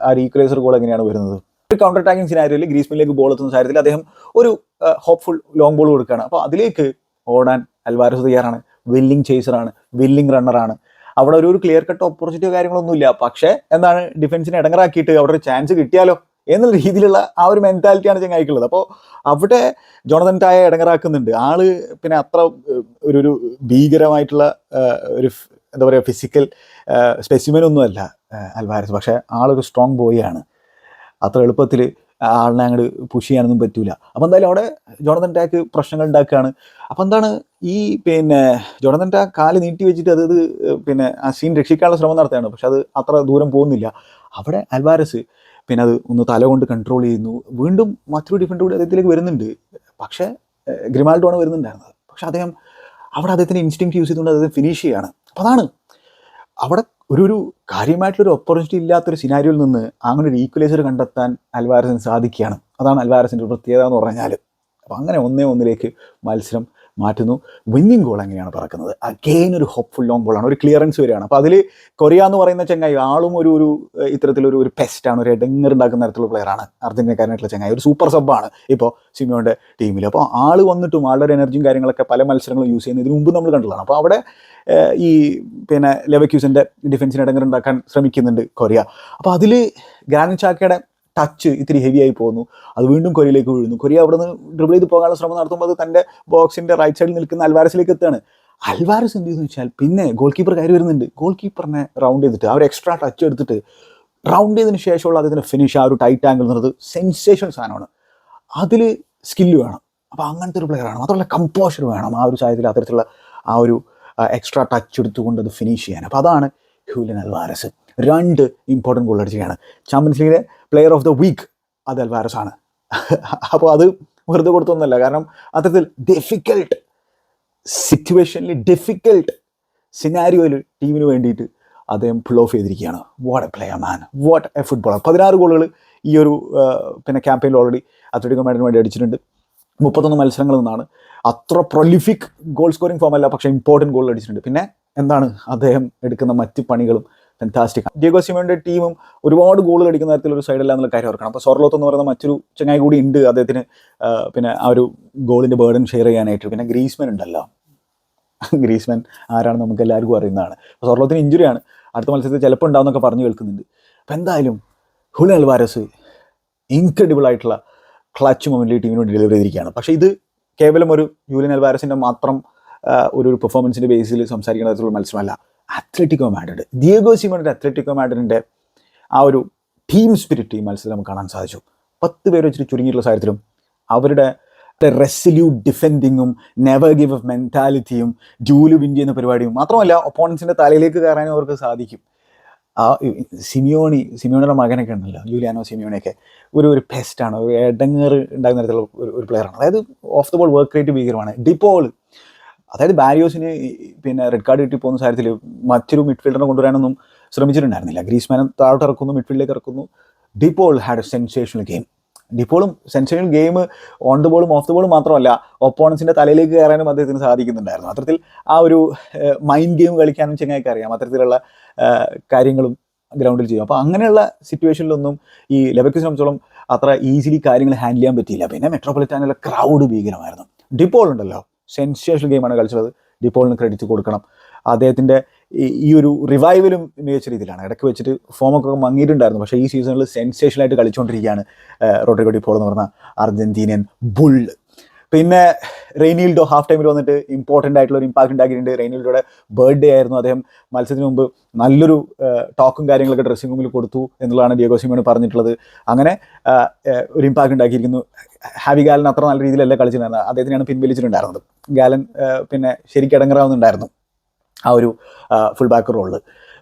ആ ഈക്വലൈസർ ഗോൾ എങ്ങനെയാണ് വരുന്നത്? ഒരു കൗണ്ടർ അറ്റാക്കിംഗ് സിനാരിയോയിൽ ഗ്രീസ്മിലേക്ക് ബോൾ എത്തുന്ന സാഹചര്യത്തിൽ അദ്ദേഹം ഒരു ഹോപ്പ്ഫുൾ ലോങ് ബോൾ കൊടുക്കുകയാണ്. അപ്പോൾ അതിലേക്ക് ഓടാൻ അൽവാരസ് തയ്യാറാണ്. വില്ലിംഗ് ചേസറാണ് വില്ലിംഗ് റണ്ണറാണ് അവിടെ ഒരു ഒരു ക്ലിയർ കട്ട് ഓപ്പർച്യൂണിറ്റിയോ കാര്യങ്ങളൊന്നുമില്ല പക്ഷേ എന്താണ് ഡിഫൻസിനെ ഇടങ്ങറാക്കിയിട്ട് അവിടെ ഒരു ചാൻസ് കിട്ടിയാലോ എന്നുള്ള രീതിയിലുള്ള ആ ഒരു മെന്റാലിറ്റിയാണ് ചങ്ങായിക്കുള്ളത്. അപ്പോൾ അവിടെ ജോണതൻ ടായ ഇടങ്ങറാക്കുന്നുണ്ട്. ആൾ പിന്നെ അത്ര ഒരു ഒരു ഭീകരമായിട്ടുള്ള ഒരു എന്താ പറയുക ഫിസിക്കൽ സ്പെസിമൻ ഒന്നുമല്ല. അൽവാരസ്. പക്ഷേ ആളൊരു സ്ട്രോങ് ബോയ് ആണ്. അത്ര എളുപ്പത്തിൽ ആളിനെ അങ്ങോട്ട് പുഷ് ചെയ്യാനൊന്നും പറ്റൂല. അപ്പം എന്തായാലും അവിടെ ജോണതൻ ടാക്ക് പ്രശ്നങ്ങൾ ഉണ്ടാക്കുകയാണ്. അപ്പം എന്താണ് ഈ പിന്നെ ജോണതൻ ടാക്ക് കാൽ നീട്ടി വെച്ചിട്ട് അത് പിന്നെ ആ സീൻ രക്ഷിക്കാനുള്ള ശ്രമം നടത്തുകയാണ്. പക്ഷെ അത് അത്ര ദൂരം പോകുന്നില്ല. അവിടെ അൽവാരസ് പിന്നെ അത് ഒന്ന് തല കൊണ്ട് കൺട്രോൾ ചെയ്യുന്നു. വീണ്ടും മറ്റൊരു ഡിഫൻഡ് കൂടി അദ്ദേഹത്തിലേക്ക് വരുന്നുണ്ട്. പക്ഷേ ഗ്രിമാൾഡോ ആണ് വരുന്നുണ്ടായിരുന്നത്. പക്ഷെ അദ്ദേഹം അവിടെ അദ്ദേഹത്തിന്റെ ഇൻസ്റ്റിങ് യൂസ് ചെയ്തുകൊണ്ട് അദ്ദേഹം ഫിനിഷ് ചെയ്യുകയാണ് അപ്പോൾ അതാണ്. അവിടെ ഒരു ഒരു കാര്യമായിട്ടുള്ളൊരു ഓപ്പർച്യൂണിറ്റി ഇല്ലാത്തൊരു സിനാരിയോയിൽ നിന്ന് അങ്ങനെ ഒരു ഈക്വലൈസർ കണ്ടെത്താൻ അൽവാരസിന് സാധിക്കുകയാണ്. അതാണ് അൽവാരസിന്റെ ഒരു പ്രത്യേകത എന്ന് പറഞ്ഞാൽ അപ്പോൾ അങ്ങനെ ഒന്നേ ഒന്നിലേക്ക് മത്സരം മാറ്റുന്നു. വിന്നിങ് ഗോൾ എങ്ങനെയാണ് പറക്കുന്നത്? അഗെയിൻ ഒരു ഹോപ്പ്ഫുൾ ലോങ് ബോളാണ് ഒരു ക്ലിയറൻസ് വരികയാണ്. അപ്പോൾ അതിൽ കൊറിയ എന്ന് പറയുന്ന ചങ്ങായി ആളും ഒരു ഒരു ഇത്തരത്തിലൊരു ഒരു പെസ്റ്റാണ് ഒരു എഡങ്ങർ ഉണ്ടാക്കുന്ന തരത്തിലുള്ള പ്ലെയറാണ് അർജന്റീനക്കാരനായിട്ടുള്ള ചങ്ങായി. ഒരു സൂപ്പർ സബ്ബാണ് ഇപ്പോൾ സിമിയോന്റെ ടീമിൽ അപ്പോൾ ആൾ വന്നിട്ടും ആളുടെ എനർജിയും കാര്യങ്ങളൊക്കെ പല മത്സരങ്ങളും യൂസ് ചെയ്യുന്നത് ഇതിനു മുമ്പ് നമ്മൾ കണ്ടതാണ് അപ്പോൾ അവിടെ ഈ പിന്നെ ലെവക്യൂസിന്റെ ഡിഫൻസിന് ഇടങ്ങൾ ഉണ്ടാക്കാൻ ശ്രമിക്കുന്നുണ്ട് കൊറിയ. അപ്പോൾ അതിൽ ഗ്രാൻഡ് ചാക്കയുടെ ടച്ച് ഇത്തിരി ഹെവി ആയി പോകുന്നു. അത് വീണ്ടും കൊറിയയിലേക്ക് വീഴുന്നു. കൊറിയ അവിടെ നിന്ന് ഡ്രിബിൾ ചെയ്ത് പോകാനുള്ള ശ്രമം നടത്തുമ്പോൾ അത് തന്റെ ബോക്സിന്റെ റൈറ്റ് സൈഡിൽ നിൽക്കുന്ന അൽവാരസിലേക്ക് എത്തുകയാണ്. അൽവാരസ് എന്ത് ചെയ്യുന്നു വെച്ചാൽ പിന്നെ ഗോൾ കീപ്പർ കയറി വരുന്നുണ്ട്. ഗോൾ കീപ്പറിനെ റൗണ്ട് ചെയ്തിട്ട് അവർ എക്സ്ട്രാ ടച്ച് എടുത്തിട്ട് റൗണ്ട് ചെയ്തതിന് ശേഷമുള്ള അദ്ദേഹത്തിന്റെ ഫിനിഷ് ആ ഒരു ടൈറ്റ് ആംഗിൾ എന്നുള്ളത് സെൻസേഷൻ സാധനമാണ്. അതിൽ സ്കില്ല് വേണം. അപ്പോൾ അങ്ങനത്തെ ഒരു പ്ലെയറാണ് മാത്രമല്ല കമ്പോഷർ വേണം ആ ഒരു സാഹചര്യത്തിൽ അത്തരത്തിലുള്ള ആ ഒരു എക്സ്ട്രാ ടച്ച് എടുത്തുകൊണ്ട് അത് ഫിനിഷ് ചെയ്യാൻ. അപ്പോൾ അതാണ് ഹ്യൂലൻ അൽവാരസ്. രണ്ട് ഇമ്പോർട്ടന്റ് ഗോൾ അടിക്കുകയാണ് ചാമ്പ്യൻസ് ലീഗിലെ പ്ലെയർ ഓഫ് ദ വീക്ക് അത് അൽവാരസ് ആണ്. അപ്പോൾ അത് വെറുതെ കൊടുത്തൊന്നുമല്ല. കാരണം അത്തരത്തിൽ ഡിഫിക്കൽട്ട് സിറ്റുവേഷനിൽ ഡിഫിക്കൽട്ട് സിനാരിയോയിൽ ടീമിന് വേണ്ടിയിട്ട് അദ്ദേഹം ഫുൾ ഓഫ് ചെയ്തിരിക്കുകയാണ്. What a player man what a footballer പതിനാറ് ഗോളുകൾ ഈ ഒരു പിന്നെ ക്യാമ്പയിനിൽ ഓൾറെഡി അത്ലറ്റിക്കോ മാഡിന് വേണ്ടി അടിച്ചിട്ടുണ്ട്. മുപ്പത്തൊന്ന് മത്സരങ്ങളിൽ നിന്നാണ്. അത്ര പ്രൊലിഫിക് ഗോൾ സ്കോറിംഗ് ഫോം അല്ല പക്ഷേ ഇമ്പോർട്ടന്റ് ഗോൾ അടിച്ചിട്ടുണ്ട്. പിന്നെ എന്താണ് അദ്ദേഹം എടുക്കുന്ന മറ്റ് പണികളും ഫെന്റാസ്റ്റിക് ഡിയോഗോ സിമോയുടെ ടീമും ഒരുപാട് ഗോളുകൾ അടിക്കുന്ന തരത്തിൽ ഒരു സൈഡല്ല എന്നുള്ള കാര്യം ഓർക്കണം. അപ്പോൾ സോർലോത്ത് എന്ന് പറയുന്ന മറ്റൊരു ചങ്ങായി കൂടി ഉണ്ട്. അദ്ദേഹത്തിന് പിന്നെ ആ ഒരു ഗോളിന്റെ ബേർഡൻ ഷെയർ ചെയ്യാനായിട്ട്. പിന്നെ ഗ്രീസ്മൻ ഉണ്ടല്ലോ. ഗ്രീസ്മൻ ആരാണെന്ന് നമുക്ക് എല്ലാവർക്കും അറിയുന്നതാണ്. അപ്പോൾ സൊർലോത്തിന് ഇഞ്ചുറിയാണ് അടുത്ത മത്സരത്തിൽ ചിലപ്പോൾ ഉണ്ടാവുമെന്നൊക്കെ പറഞ്ഞു കേൾക്കുന്നുണ്ട്. അപ്പോൾ എന്തായാലും ഹുലൻ അൽവാരസ് ഇൻക്രെഡിബിൾ ആയിട്ടുള്ള ക്ലച്ച് മൊമെന്റിൽ ടീമിന് വേണ്ടി ഡെലിവർ ചെയ്തിരിക്കുകയാണ്. പക്ഷേ ഇത് കേവലം ഒരു യൂലിൻ അൽവാരസിന്റെ മാത്രം ഒരു ഒരു പെർഫോമൻസിന്റെ ബേസിൽ സംസാരിക്കുന്ന തരത്തിലുള്ള മത്സരമല്ല. അത്ലറ്റിക്കോ മാഡ്രിഡ് ദിയേഗോ സിമോണിന്റെ അത്ലറ്റിക്കോ മാഡ്രിഡിന്റെ ആ ഒരു ടീം സ്പിരിറ്റ് ഈ മത്സരം നമുക്ക് കാണാൻ സാധിച്ചു. പത്ത് പേര് വെച്ചിട്ട് ചുരുങ്ങിയിട്ടുള്ള സാഹചര്യത്തിലും അവരുടെ റെസല്യൂട്ട് ഡിഫെൻഡിങ്ങും നെവർ ഗിവ് അപ്പ് മെന്റാലിറ്റിയും ജൂലു വിൻ ചെയ്യുന്ന പരിപാടിയും മാത്രമല്ല ഒപ്പോണൻസിന്റെ തലയിലേക്ക് കയറാനും അവർക്ക് സാധിക്കും. ആ സിമിയോണി സിമിയോണിയുടെ മകനൊക്കെ ഉണ്ടല്ലോ ജൂലിയാനോ സിമിയോണിയൊക്കെ. ഒരു ഒരു പെസ്റ്റാണ് ഒരു എടങ്ങേറ് ഉണ്ടാകുന്ന തരത്തിലുള്ള ഒരു ഒരു പ്ലെയറാണ് അതായത് off the ball work rate ഭീകരമാണ്. De Paul അതായത് ബാരിയോസിന് പിന്നെ റെഡ് കാർഡ് കിട്ടി പോകുന്ന സാഹചര്യത്തിൽ മറ്റൊരു മിഡ്ഫീൽഡറിനെ കൊണ്ടുവരാനൊന്നും ശ്രമിച്ചിട്ടുണ്ടായിരുന്നില്ല. ഗ്രീസ്മാനെ താഴോട്ട് ഇറക്കുന്നു മിഡ്ഫീൽഡിലേക്ക് ഇറക്കുന്നു. De Paul had a sensational game ഡിപ്പോളും sensational game on the ബോളും ഓഫ് ദ ബോളും മാത്രമല്ല ഒപ്പോണൻസിന്റെ തലയിലേക്ക് കയറാനും അദ്ദേഹത്തിന് സാധിക്കുന്നുണ്ടായിരുന്നു. അത്തരത്തിൽ ആ ഒരു മൈൻഡ് ഗെയിം കളിക്കാനും ചെങ്ങായിക്ക് അറിയാം. അത്തരത്തിലുള്ള കാര്യങ്ങളും ഗ്രൗണ്ടിൽ ചെയ്യും. അപ്പോൾ അങ്ങനെയുള്ള സിറ്റുവേഷനിലൊന്നും ഈ ലെവക്കിനെ സംബന്ധിച്ചോളം അത്ര ഈസിലി കാര്യങ്ങൾ ഹാൻഡിൽ ചെയ്യാൻ പറ്റിയില്ല. പിന്നെ മെട്രോപൊളിറ്റാനിലെ ക്രൗഡ് ഭീകരമായിരുന്നു. ഡിപ്പോൾ ഉണ്ടല്ലോ സെൻസേഷണൽ ഗെയിമാണ് കളിച്ചത്. ഡിപ്പോളിന് ക്രെഡിറ്റ് കൊടുക്കണം. അദ്ദേഹത്തിന്റെ ഈ- ഒരു റിവൈവലും മികച്ച രീതിയിലാണ്. ഇടയ്ക്ക് വെച്ചിട്ട് ഫോമൊക്കെ മങ്ങിയിട്ടുണ്ടായിരുന്നു. പക്ഷേ ഈ സീസണിൽ സെൻസേഷനായിട്ട് കളിച്ചുകൊണ്ടിരിക്കുകയാണ് റോഡ്രിഗോ ഡിപ്പോൾ എന്ന് പറഞ്ഞ അർജന്റീനിയൻ ബുള്ള് പിന്നെ റെയ്നീൽഡോ ഹാഫ് ടൈമിൽ വന്നിട്ട് ഇമ്പോർട്ടന്റ് ആയിട്ടുള്ള ഒരു ഇമ്പാക്ട് ഉണ്ടാക്കിയിട്ടുണ്ട്. റെയ്നീൽഡോയുടെ ബർത്ത്ഡേ ആയിരുന്നു. അദ്ദേഹം മത്സരത്തിന് മുമ്പ് നല്ലൊരു ടോക്കും കാര്യങ്ങളൊക്കെ ഡ്രസ്സിംഗ് റൂമിൽ കൊടുത്തു എന്നുള്ളതാണ് ഡിയോഗോ സിമോണ് പറഞ്ഞിട്ടുള്ളത്. അങ്ങനെ ഒരു ഇമ്പാക്ട് ഉണ്ടാക്കിയിരിക്കുന്നു. ഹാവി ഗാലൻ അത്ര നല്ല രീതിയിലല്ല കളിച്ചിട്ടുണ്ടായിരുന്നത് അദ്ദേഹത്തിനാണ് പിൻവലിച്ചിട്ടുണ്ടായിരുന്നത്. ഗാലൻ പിന്നെ ശരിക്കും ഇടങ്ങറാവുന്നുണ്ടായിരുന്നു ആ ഒരു ഫുൾ ബാക്ക് റോളിൽ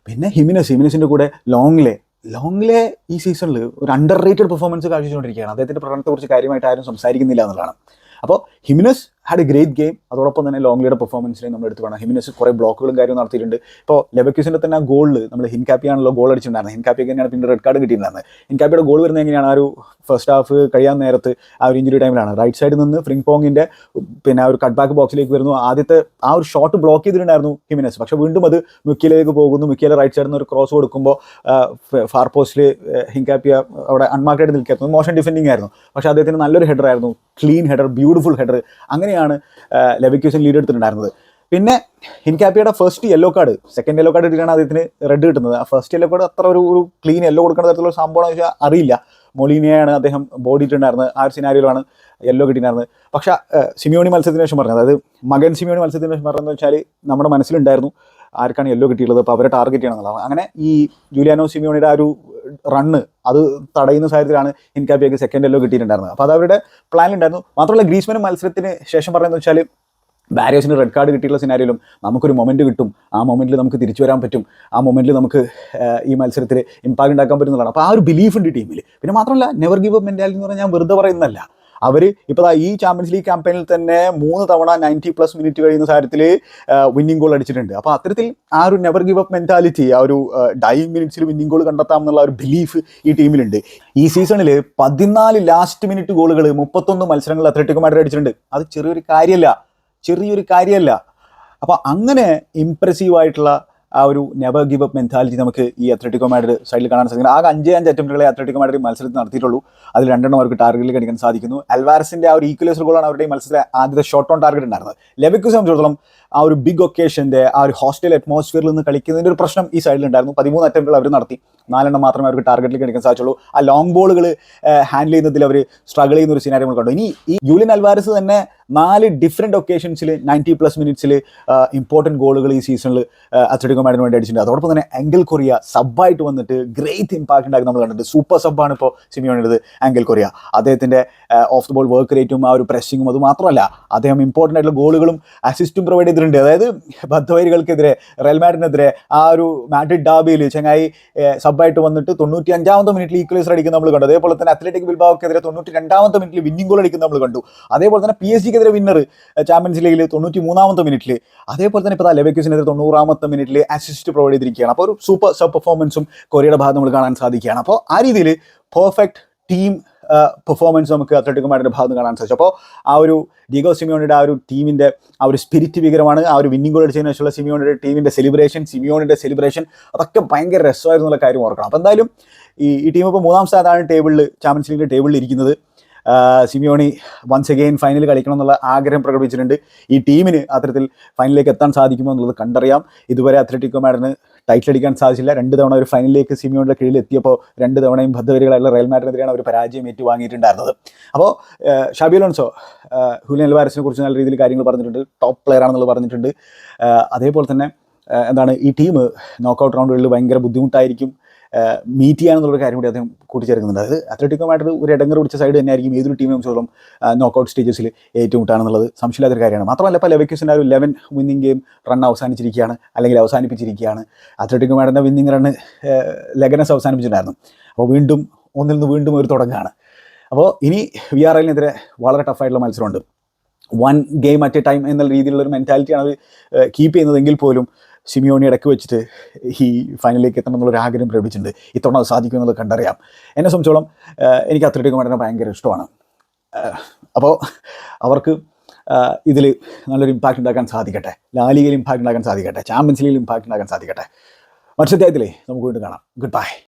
പിന്നെ ഹിമിനസ് ഹിമിനസിന്റെ കൂടെ ലോങ്ലെ ലോങ്ലെ ഈ സീസണിൽ ഒരു അണ്ടർ റേറ്റഡ് പെർഫോമൻസ് കാഴ്ചച്ചുകൊണ്ടിരിക്കുകയാണ് അദ്ദേഹത്തിന്റെ പ്രകടനത്തെക്കുറിച്ച് കാര്യമായിട്ട് ആരും സംസാരിക്കുന്നില്ല എന്നുള്ളതാണ്. അപ്പോൾ Gimenez had a great game അതോടൊപ്പം തന്നെ ലോങ്ലിയുടെ പെർഫോമൻസിനെ നമ്മൾ എടുത്ത് വേണം ഹിമിനസ് കുറേ ബ്ലോക്കുകളും കാര്യവും നടത്തിയിട്ടുണ്ട്. ഇപ്പോൾ ലെബക്യൂസിന്റെ തന്നെ ആ ഗോളിൽ നമ്മൾ ഹിൻകാപ്പിയാണല്ലോ ഗോൾ അടിച്ചിട്ടുണ്ടായിരുന്നത്. ഹിൻകാപ്പി എങ്ങനെയാണ് പിന്നെ റെഡ് കാർഡ് കിട്ടിയിട്ടുണ്ടായിരുന്നത്. ഹിൻകാപ്പിയുടെ ഗോൾ വരുന്നത് എങ്ങനെയാണ്? ആ ഒരു ഫസ്റ്റ് ഹാഫ് കഴിയാൻ നേരത്ത് ആ ഒരു ഇഞ്ചുറി ടൈമിലാണ് റൈറ്റ് സൈഡിൽ നിന്ന് ഫ്രിങ് പോങ്ങിന്റെ പിന്നെ ആ ഒരു കട്ട് ബാക്ക് ബോക്സിലേക്ക് വരുന്നു. ആദ്യത്തെ ആ ഒരു ഷോട്ട് ബ്ലോക്ക് ചെയ്തിട്ടുണ്ടായിരുന്നു ഹിമിനസ്. പക്ഷേ വീണ്ടും അത് മുക്കിയിലേക്ക് പോകുന്നു. മുക്കിയിലെ റൈറ്റ് സൈഡിൽ നിന്ന് ഒരു ക്രോസ് കൊടുക്കുമ്പോൾ ഫാർ പോസ്റ്റിൽ ഹിൻകാപ്പിയ അവിടെ അൺമാർക്കായിട്ട് നിൽക്കുന്നു മോശം ഡിഫെൻഡിങ് ആയിരുന്നു. പക്ഷേ അദ്ദേഹത്തിന് നല്ലൊരു ഹെഡർ ആയിരുന്നു. ക്ലീൻ ഹെഡർ ബ്യൂട്ടിഫുൾ ഹെഡർ അങ്ങനെയാണ് ലെവിക്യൂസൻ ലീഡ് എടുത്തിട്ടുണ്ടായിരുന്നത്. പിന്നെ ഹിൻകാപ്പിയുടെ first yellow card second yellow card എടുക്കുകയാണ് അദ്ദേഹത്തിന് റെഡ് കിട്ടുന്നത്. ആ ഫസ്റ്റ് യെല്ലോ കാർഡ് അത്ര ഒരു ഒരു ക്ലീൻ യെല്ലോ കൊടുക്കുന്ന തരത്തിലുള്ള സംഭവം വെച്ചാൽ അറിയില്ല. മൊളീനിയാണ് അദ്ദേഹം ബോഡി ഇട്ടിട്ടുണ്ടായിരുന്നത്. ആ ഒരു സിനാരിയിലാണ് യെല്ലോ കിട്ടിയിട്ടുണ്ടായിരുന്നത്. പക്ഷേ സിമിയോണി മത്സരത്തിന് ശേഷം പറഞ്ഞത് അതായത് മകൻ സിമിയോണി മത്സരത്തിന് ശേഷം പറഞ്ഞതെന്ന് വെച്ചാൽ നമ്മുടെ മനസ്സിലുണ്ടായിരുന്നു ആർക്കാണ് യെല്ലോ കിട്ടിയുള്ളത് അപ്പോൾ അവരെ ടാർഗറ്റ് ചെയ്യണമെന്നുള്ളത് അങ്ങനെ ഈ ജൂലിയാനോ സിമിയോണിയുടെ ആ ഒരു റണ്ണ് അത് തടയുന്ന സാഹചര്യത്തിലാണ് ഇൻകാപ്പിയൊക്കെ സെക്കൻഡ് എല്ലോ കിട്ടിയിട്ടുണ്ടായിരുന്നത്. അപ്പോൾ അത് പ്ലാൻ ഉണ്ടായിരുന്നു മാത്രമല്ല ഗ്രീസ്മനും മത്സരത്തിന് ശേഷം പറയുന്നത് വെച്ചാൽ ബാരിയോസിന് റെഡ് കാർഡ് കിട്ടിയുള്ള സിനാരിയിലും നമുക്കൊരു മൊമെന്റ് കിട്ടും. ആ മൊമെന്റിൽ നമുക്ക് തിരിച്ചു വരാൻ പറ്റും. ആ മൊമെന്റിൽ നമുക്ക് ഈ മത്സരത്തിൽ ഇമ്പാക്ട് ഉണ്ടാക്കാൻ പറ്റുന്നതാണ് അപ്പോൾ ആ ഒരു ബിലീഫ് ഉണ്ട് ടീമിൽ പിന്നെ മാത്രമല്ല നെവർ ഗീവ് അപ്പ് മെന്റാലിറ്റി എന്ന് പറഞ്ഞാൽ ഞാൻ വെറുതെ പറയുന്നതല്ല. അവർ ഇപ്പോൾ ഈ ചാമ്പ്യൻസ് ലീഗ് ക്യാമ്പയിനിൽ തന്നെ മൂന്ന് തവണ നയന്റി പ്ലസ് മിനിറ്റ് കഴിയുന്ന സാഹചര്യത്തിൽ വിന്നിംഗ് ഗോൾ അടിച്ചിട്ടുണ്ട്. അപ്പോൾ അത്തരത്തിൽ ആ ഒരു നെവർ ഗിവ് അപ്പ് മെന്റാലിറ്റി ആ ഒരു ഡൈ മിനിറ്റ്സിൽ വിന്നിംഗ് ഗോൾ കണ്ടെത്താം എന്നുള്ള ഒരു ബിലീഫ് ഈ ടീമിലുണ്ട് ഈ സീസണിൽ പതിനാല് ലാസ്റ്റ് മിനിറ്റ് ഗോളുകൾ മുപ്പത്തൊന്ന് മത്സരങ്ങൾ അത്ലറ്റിക് മാഡ്രിഡ് അടിച്ചിട്ടുണ്ട്. അത് ചെറിയൊരു കാര്യമല്ല ചെറിയൊരു കാര്യമല്ല അപ്പോൾ അങ്ങനെ ഇംപ്രസീവ് ആയിട്ടുള്ള ആ ഒരു നെവർ ഗിവ് അപ്പ് മെന്റാലിറ്റി നമുക്ക് ഈ അത്ലറ്റിക്കോ മാഡ്രിഡ് സൈഡിൽ കാണാൻ സാധിക്കുന്നത് ആകെ അഞ്ച് അഞ്ച് അറ്റംപ്റ്റുകളെ അത്ലറ്റിക്കോ മാഡ്രിഡ് മത്സരത്തിൽ നടത്തിയിട്ടുള്ളൂ. അതിൽ രണ്ടെണ്ണം അവർക്ക് ടാർഗറ്റിൽ അടിക്കാൻ സാധിക്കുന്നു. അൽവാരസിന്റെ ആ ഒരു ഈക്വലൈസർ ഗോളാണ് അവരുടെ മത്സരത്തിലെ ആദ്യത്തെ ഷോട്ട് ഓൺ ടാർഗറ്റ് ഉണ്ടായിരുന്നത്. ലെബിക്ക് സംബന്ധിച്ചിടത്തോളം ആ ഒരു ബിഗ് ഒക്കേഷന്റെ ആ ഒരു ഹോസ്റ്റൽ അറ്റ്മോസ്ഫിയറിൽ നിന്ന് കളിക്കുന്നതിന്റെ ഒരു പ്രശ്നം ഈ സൈഡിൽ ഉണ്ടായിരുന്നു. പതിമൂന്ന് അറ്റംപ്റ്റുകൾ അവർ നടത്തി. നാലെണ്ണം മാത്രമേ അവർക്ക് ടാർഗറ്റിലേക്ക് കളിക്കാൻ സാധിച്ചുള്ളൂ. ആ ലോങ് ബോളുകൾ ഹാൻഡിൽ ചെയ്യുന്നതിൽ അവർ സ്ട്രഗിൾ ചെയ്യുന്ന ഒരു സിനാരി നമ്മൾ കണ്ടു. ഇനി ഈ യൂലിൻ അൽവാരസ് തന്നെ നാല് ഡിഫറെന്റ് ഒക്കേഷൻസിൽ നയന്റി പ്ലസ് മിനിറ്റ്സിൽ ഇമ്പോർട്ടന്റ് ഗോളുകൾ ഈ സീസണിൽ അത്ലറ്റിക്കോ മാഡിന് വേണ്ടി അടിച്ചിട്ടുണ്ട്. അതോടൊപ്പം തന്നെ ആംഗിൾ കൊറിയ സബ്ബായിട്ട് വന്നിട്ട് ഗ്രേറ്റ് ഇമ്പാക്ട് ഉണ്ടാക്കി നമ്മൾ കണ്ടിട്ടുണ്ട്. സൂപ്പർ സബ്ബാണ് ഇപ്പോൾ സിമിയോണുള്ളത് ആംഗിൾ കൊറിയ അദ്ദേഹത്തിന്റെ ഓഫ് ദ ബോൾ വർക്ക് റേറ്റും ആ ഒരു പ്രസ്സിങ്ങും അത് മാത്രമല്ല അദ്ദേഹം ഇമ്പോർട്ടന്റ് ആയിട്ടുള്ള ഗോളുകളും അസിസ്റ്റും പ്രൊവൈഡ് ചെയ്തിട്ടുണ്ട്. അതായത് ബദ്ധവൈരികൾക്കെതിരെ റയൽ ആ ഒരു മാഡ്രിഡ് ഡാബിയിൽ ചങ്ങായി സബ്ബായിട്ട് വന്നിട്ട് തൊണ്ണൂറ്റി അഞ്ചാമത്തെ മിനിറ്റിൽ ഈക്വലൈസർ അടിക്കുന്ന നമ്മൾ കണ്ടു. അതേപോലെ തന്നെ അത്ലറ്റിക് ബിൽബാവക്കെതിരെ തൊണ്ണൂറ്റി രണ്ടാമത്തെ മിനിറ്റിൽ വിന്നിംഗ് ഗോൾ അടിക്കുന്ന നമ്മൾ കണ്ടു. അതേപോലെ തന്നെ പി എസ് ജിക്കെതിരെ വിന്നർ ചാമ്പ്യൻസ് ലീഗിൽ തൊണ്ണൂറ്റി മൂന്നാമത്തെ മിനിറ്റിൽ അതേപോലെ തന്നെ ഇപ്പോൾ ലെവക്യൂസിനെതിരെ തൊണ്ണൂറാമത്തെ മിനിറ്റിൽ അസിസ്റ്റ് പ്രൊവൈഡ് ചെയ്തിരിക്കുകയാണ്. അപ്പോൾ ഒരു സൂപ്പർ സബ് പെർഫോമൻസും കൊറിയയുടെ ഭാഗത്ത് നമ്മൾ കാണാൻ സാധിക്കുകയാണ്. അപ്പോൾ ആ രീതിയിൽ പെർഫെക്റ്റ് ടീം പെർഫോമൻസ് നമുക്ക് അത്ലറ്റിക് മാഡിന്റെ ഭാഗത്ത് കാണാൻ സാധിച്ചു. അപ്പോൾ ആ ഒരു ഡിഗോ സിമിയോണിയുടെ ആ ഒരു ടീമിന്റെ ആ ഒരു സ്പിരിറ്റ് ഭീകരമാണ് ആ ഒരു വിന്നിംഗ് ഗോൾ അടിച്ചതിന് ശേഷമുള്ള സിമിയോണിയുടെ ടീമിന്റെ സെലിബ്രേഷൻ സിമിയോണിന്റെ സെലിബ്രേഷൻ അതൊക്കെ ഭയങ്കര രസമായിരുന്നു എന്നുള്ള കാര്യം ഓർക്കണം. അപ്പോൾ എന്തായാലും ഈ ഈ ടീം ഇപ്പോൾ മൂന്നാം സ്ഥാനത്താണ് ടേബിളിൽ ചാമ്പ്യൻസ് ലീഗിന്റെ ടേബിളിൽ ഇരിക്കുന്നത്. സിമിയോണി വൺസ് അഗെയിൻ ഫൈനൽ കളിക്കണം എന്നുള്ള ആഗ്രഹം പ്രകടിപ്പിച്ചിട്ടുണ്ട്. ഈ ടീമിന് അത്തരത്തിൽ ഫൈനലിലേക്ക് എത്താൻ സാധിക്കുമോ എന്നുള്ളത് കണ്ടറിയാം. ഇതുവരെ അത്ലറ്റിക്കോ മാഡിന് ടൈറ്റിൽ അടിക്കാൻ സാധിച്ചില്ല. രണ്ട് തവണ ഒരു ഫൈനലിലേക്ക് സിമിയോണിന്റെ കീഴിൽ എത്തിയപ്പോൾ രണ്ട് തവണയും ഭദ്രവരികളായുള്ള റയൽ മാറ്റിനെതിരെയാണ് അവർ പരാജയം ഏറ്റുവാങ്ങിയിട്ടുണ്ടായിരുന്നത്. അപ്പോൾ ഷാബി അലോൺസോ ഹുലിയൻ അൽവാരസിനെ കുറിച്ച് നല്ല രീതിയിൽ കാര്യങ്ങൾ പറഞ്ഞിട്ടുണ്ട്. ടോപ്പ് പ്ലെയർ ആണെന്നുള്ളത് പറഞ്ഞിട്ടുണ്ട്. അതേപോലെ തന്നെ എന്താണ് ഈ ടീം നോക്കൗട്ട് റൗണ്ടുകളിൽ ഭയങ്കര ബുദ്ധിമുട്ടായിരിക്കും. മീറ്റ് ചെയ്യാനെന്നുള്ള കാര്യം കൂടി അദ്ദേഹം കൂട്ടിച്ചേർക്കുന്നുണ്ട്. അതായത് അത്ലറ്റിക്കുമായിട്ട് ഒരു ഇടങ്ങർ പിടിച്ച സൈഡ് തന്നെയായിരിക്കും ഏതൊരു ടീമിനെ സംബന്ധിച്ചോളം നോക്കൗട്ട് സ്റ്റേജസിൽ ഏറ്റുമുട്ടാണെന്നുള്ളത് സംശയമില്ലാത്തൊരു കാര്യമാണ്. മാത്രമല്ല പല ലെവക്യൂസിന്റെ ഒരു ലെവൻ വിന്നിംഗ് ഗെയിം റൺ അവസാനിച്ചിരിക്കുകയാണ് അല്ലെങ്കിൽ അവസാനിപ്പിച്ചിരിക്കുകയാണ്. അത്ലറ്റിക്കുമായിട്ടിന്റെ വിന്നിംഗ് റണ്ണ് ലെഗനസ് അവസാനിപ്പിച്ചിട്ടുണ്ടായിരുന്നു. അപ്പോൾ വീണ്ടും ഒന്നിൽ നിന്ന് വീണ്ടും ഒരു തുടങ്ങാണ്. അപ്പോൾ ഇനി വി ആർ എല്ലിനെതിരെ വളരെ ടഫായിട്ടുള്ള മത്സരമുണ്ട്. One game at a time എന്നുള്ള രീതിയിലുള്ള ഒരു മെന്റാലിറ്റിയാണ് അത് കീപ്പ് ചെയ്യുന്നതെങ്കിൽ പോലും സിമിയോണി ഇടയ്ക്ക് വെച്ചിട്ട് ഈ ഫൈനലിലേക്ക് എത്തണം എന്നുള്ളൊരു ആഗ്രഹം പ്രകടിപ്പിച്ചിട്ടുണ്ട്. ഇത്തവണ അത് സാധിക്കും എന്നുള്ളത് കണ്ടറിയാം. എന്നെ സംബന്ധിച്ചോളം എനിക്ക് അത്ലറ്റിക് മാഡനെ ഭയങ്കര ഇഷ്ടമാണ്. അപ്പോൾ അവർക്ക് ഇതിൽ നല്ലൊരു ഇമ്പാക്റ്റ് ഉണ്ടാക്കാൻ സാധിക്കട്ടെ. ലാലികയിൽ ഇമ്പാക്റ്റ് ഉണ്ടാക്കാൻ സാധിക്കട്ടെ. ചാമ്പ്യൻസ് ലീഗിൽ ഇമ്പാക്റ്റ് ഉണ്ടാക്കാൻ സാധിക്കട്ടെ. മത്സരത്തിൽ നമുക്ക് വീണ്ടും കാണാം. Good bye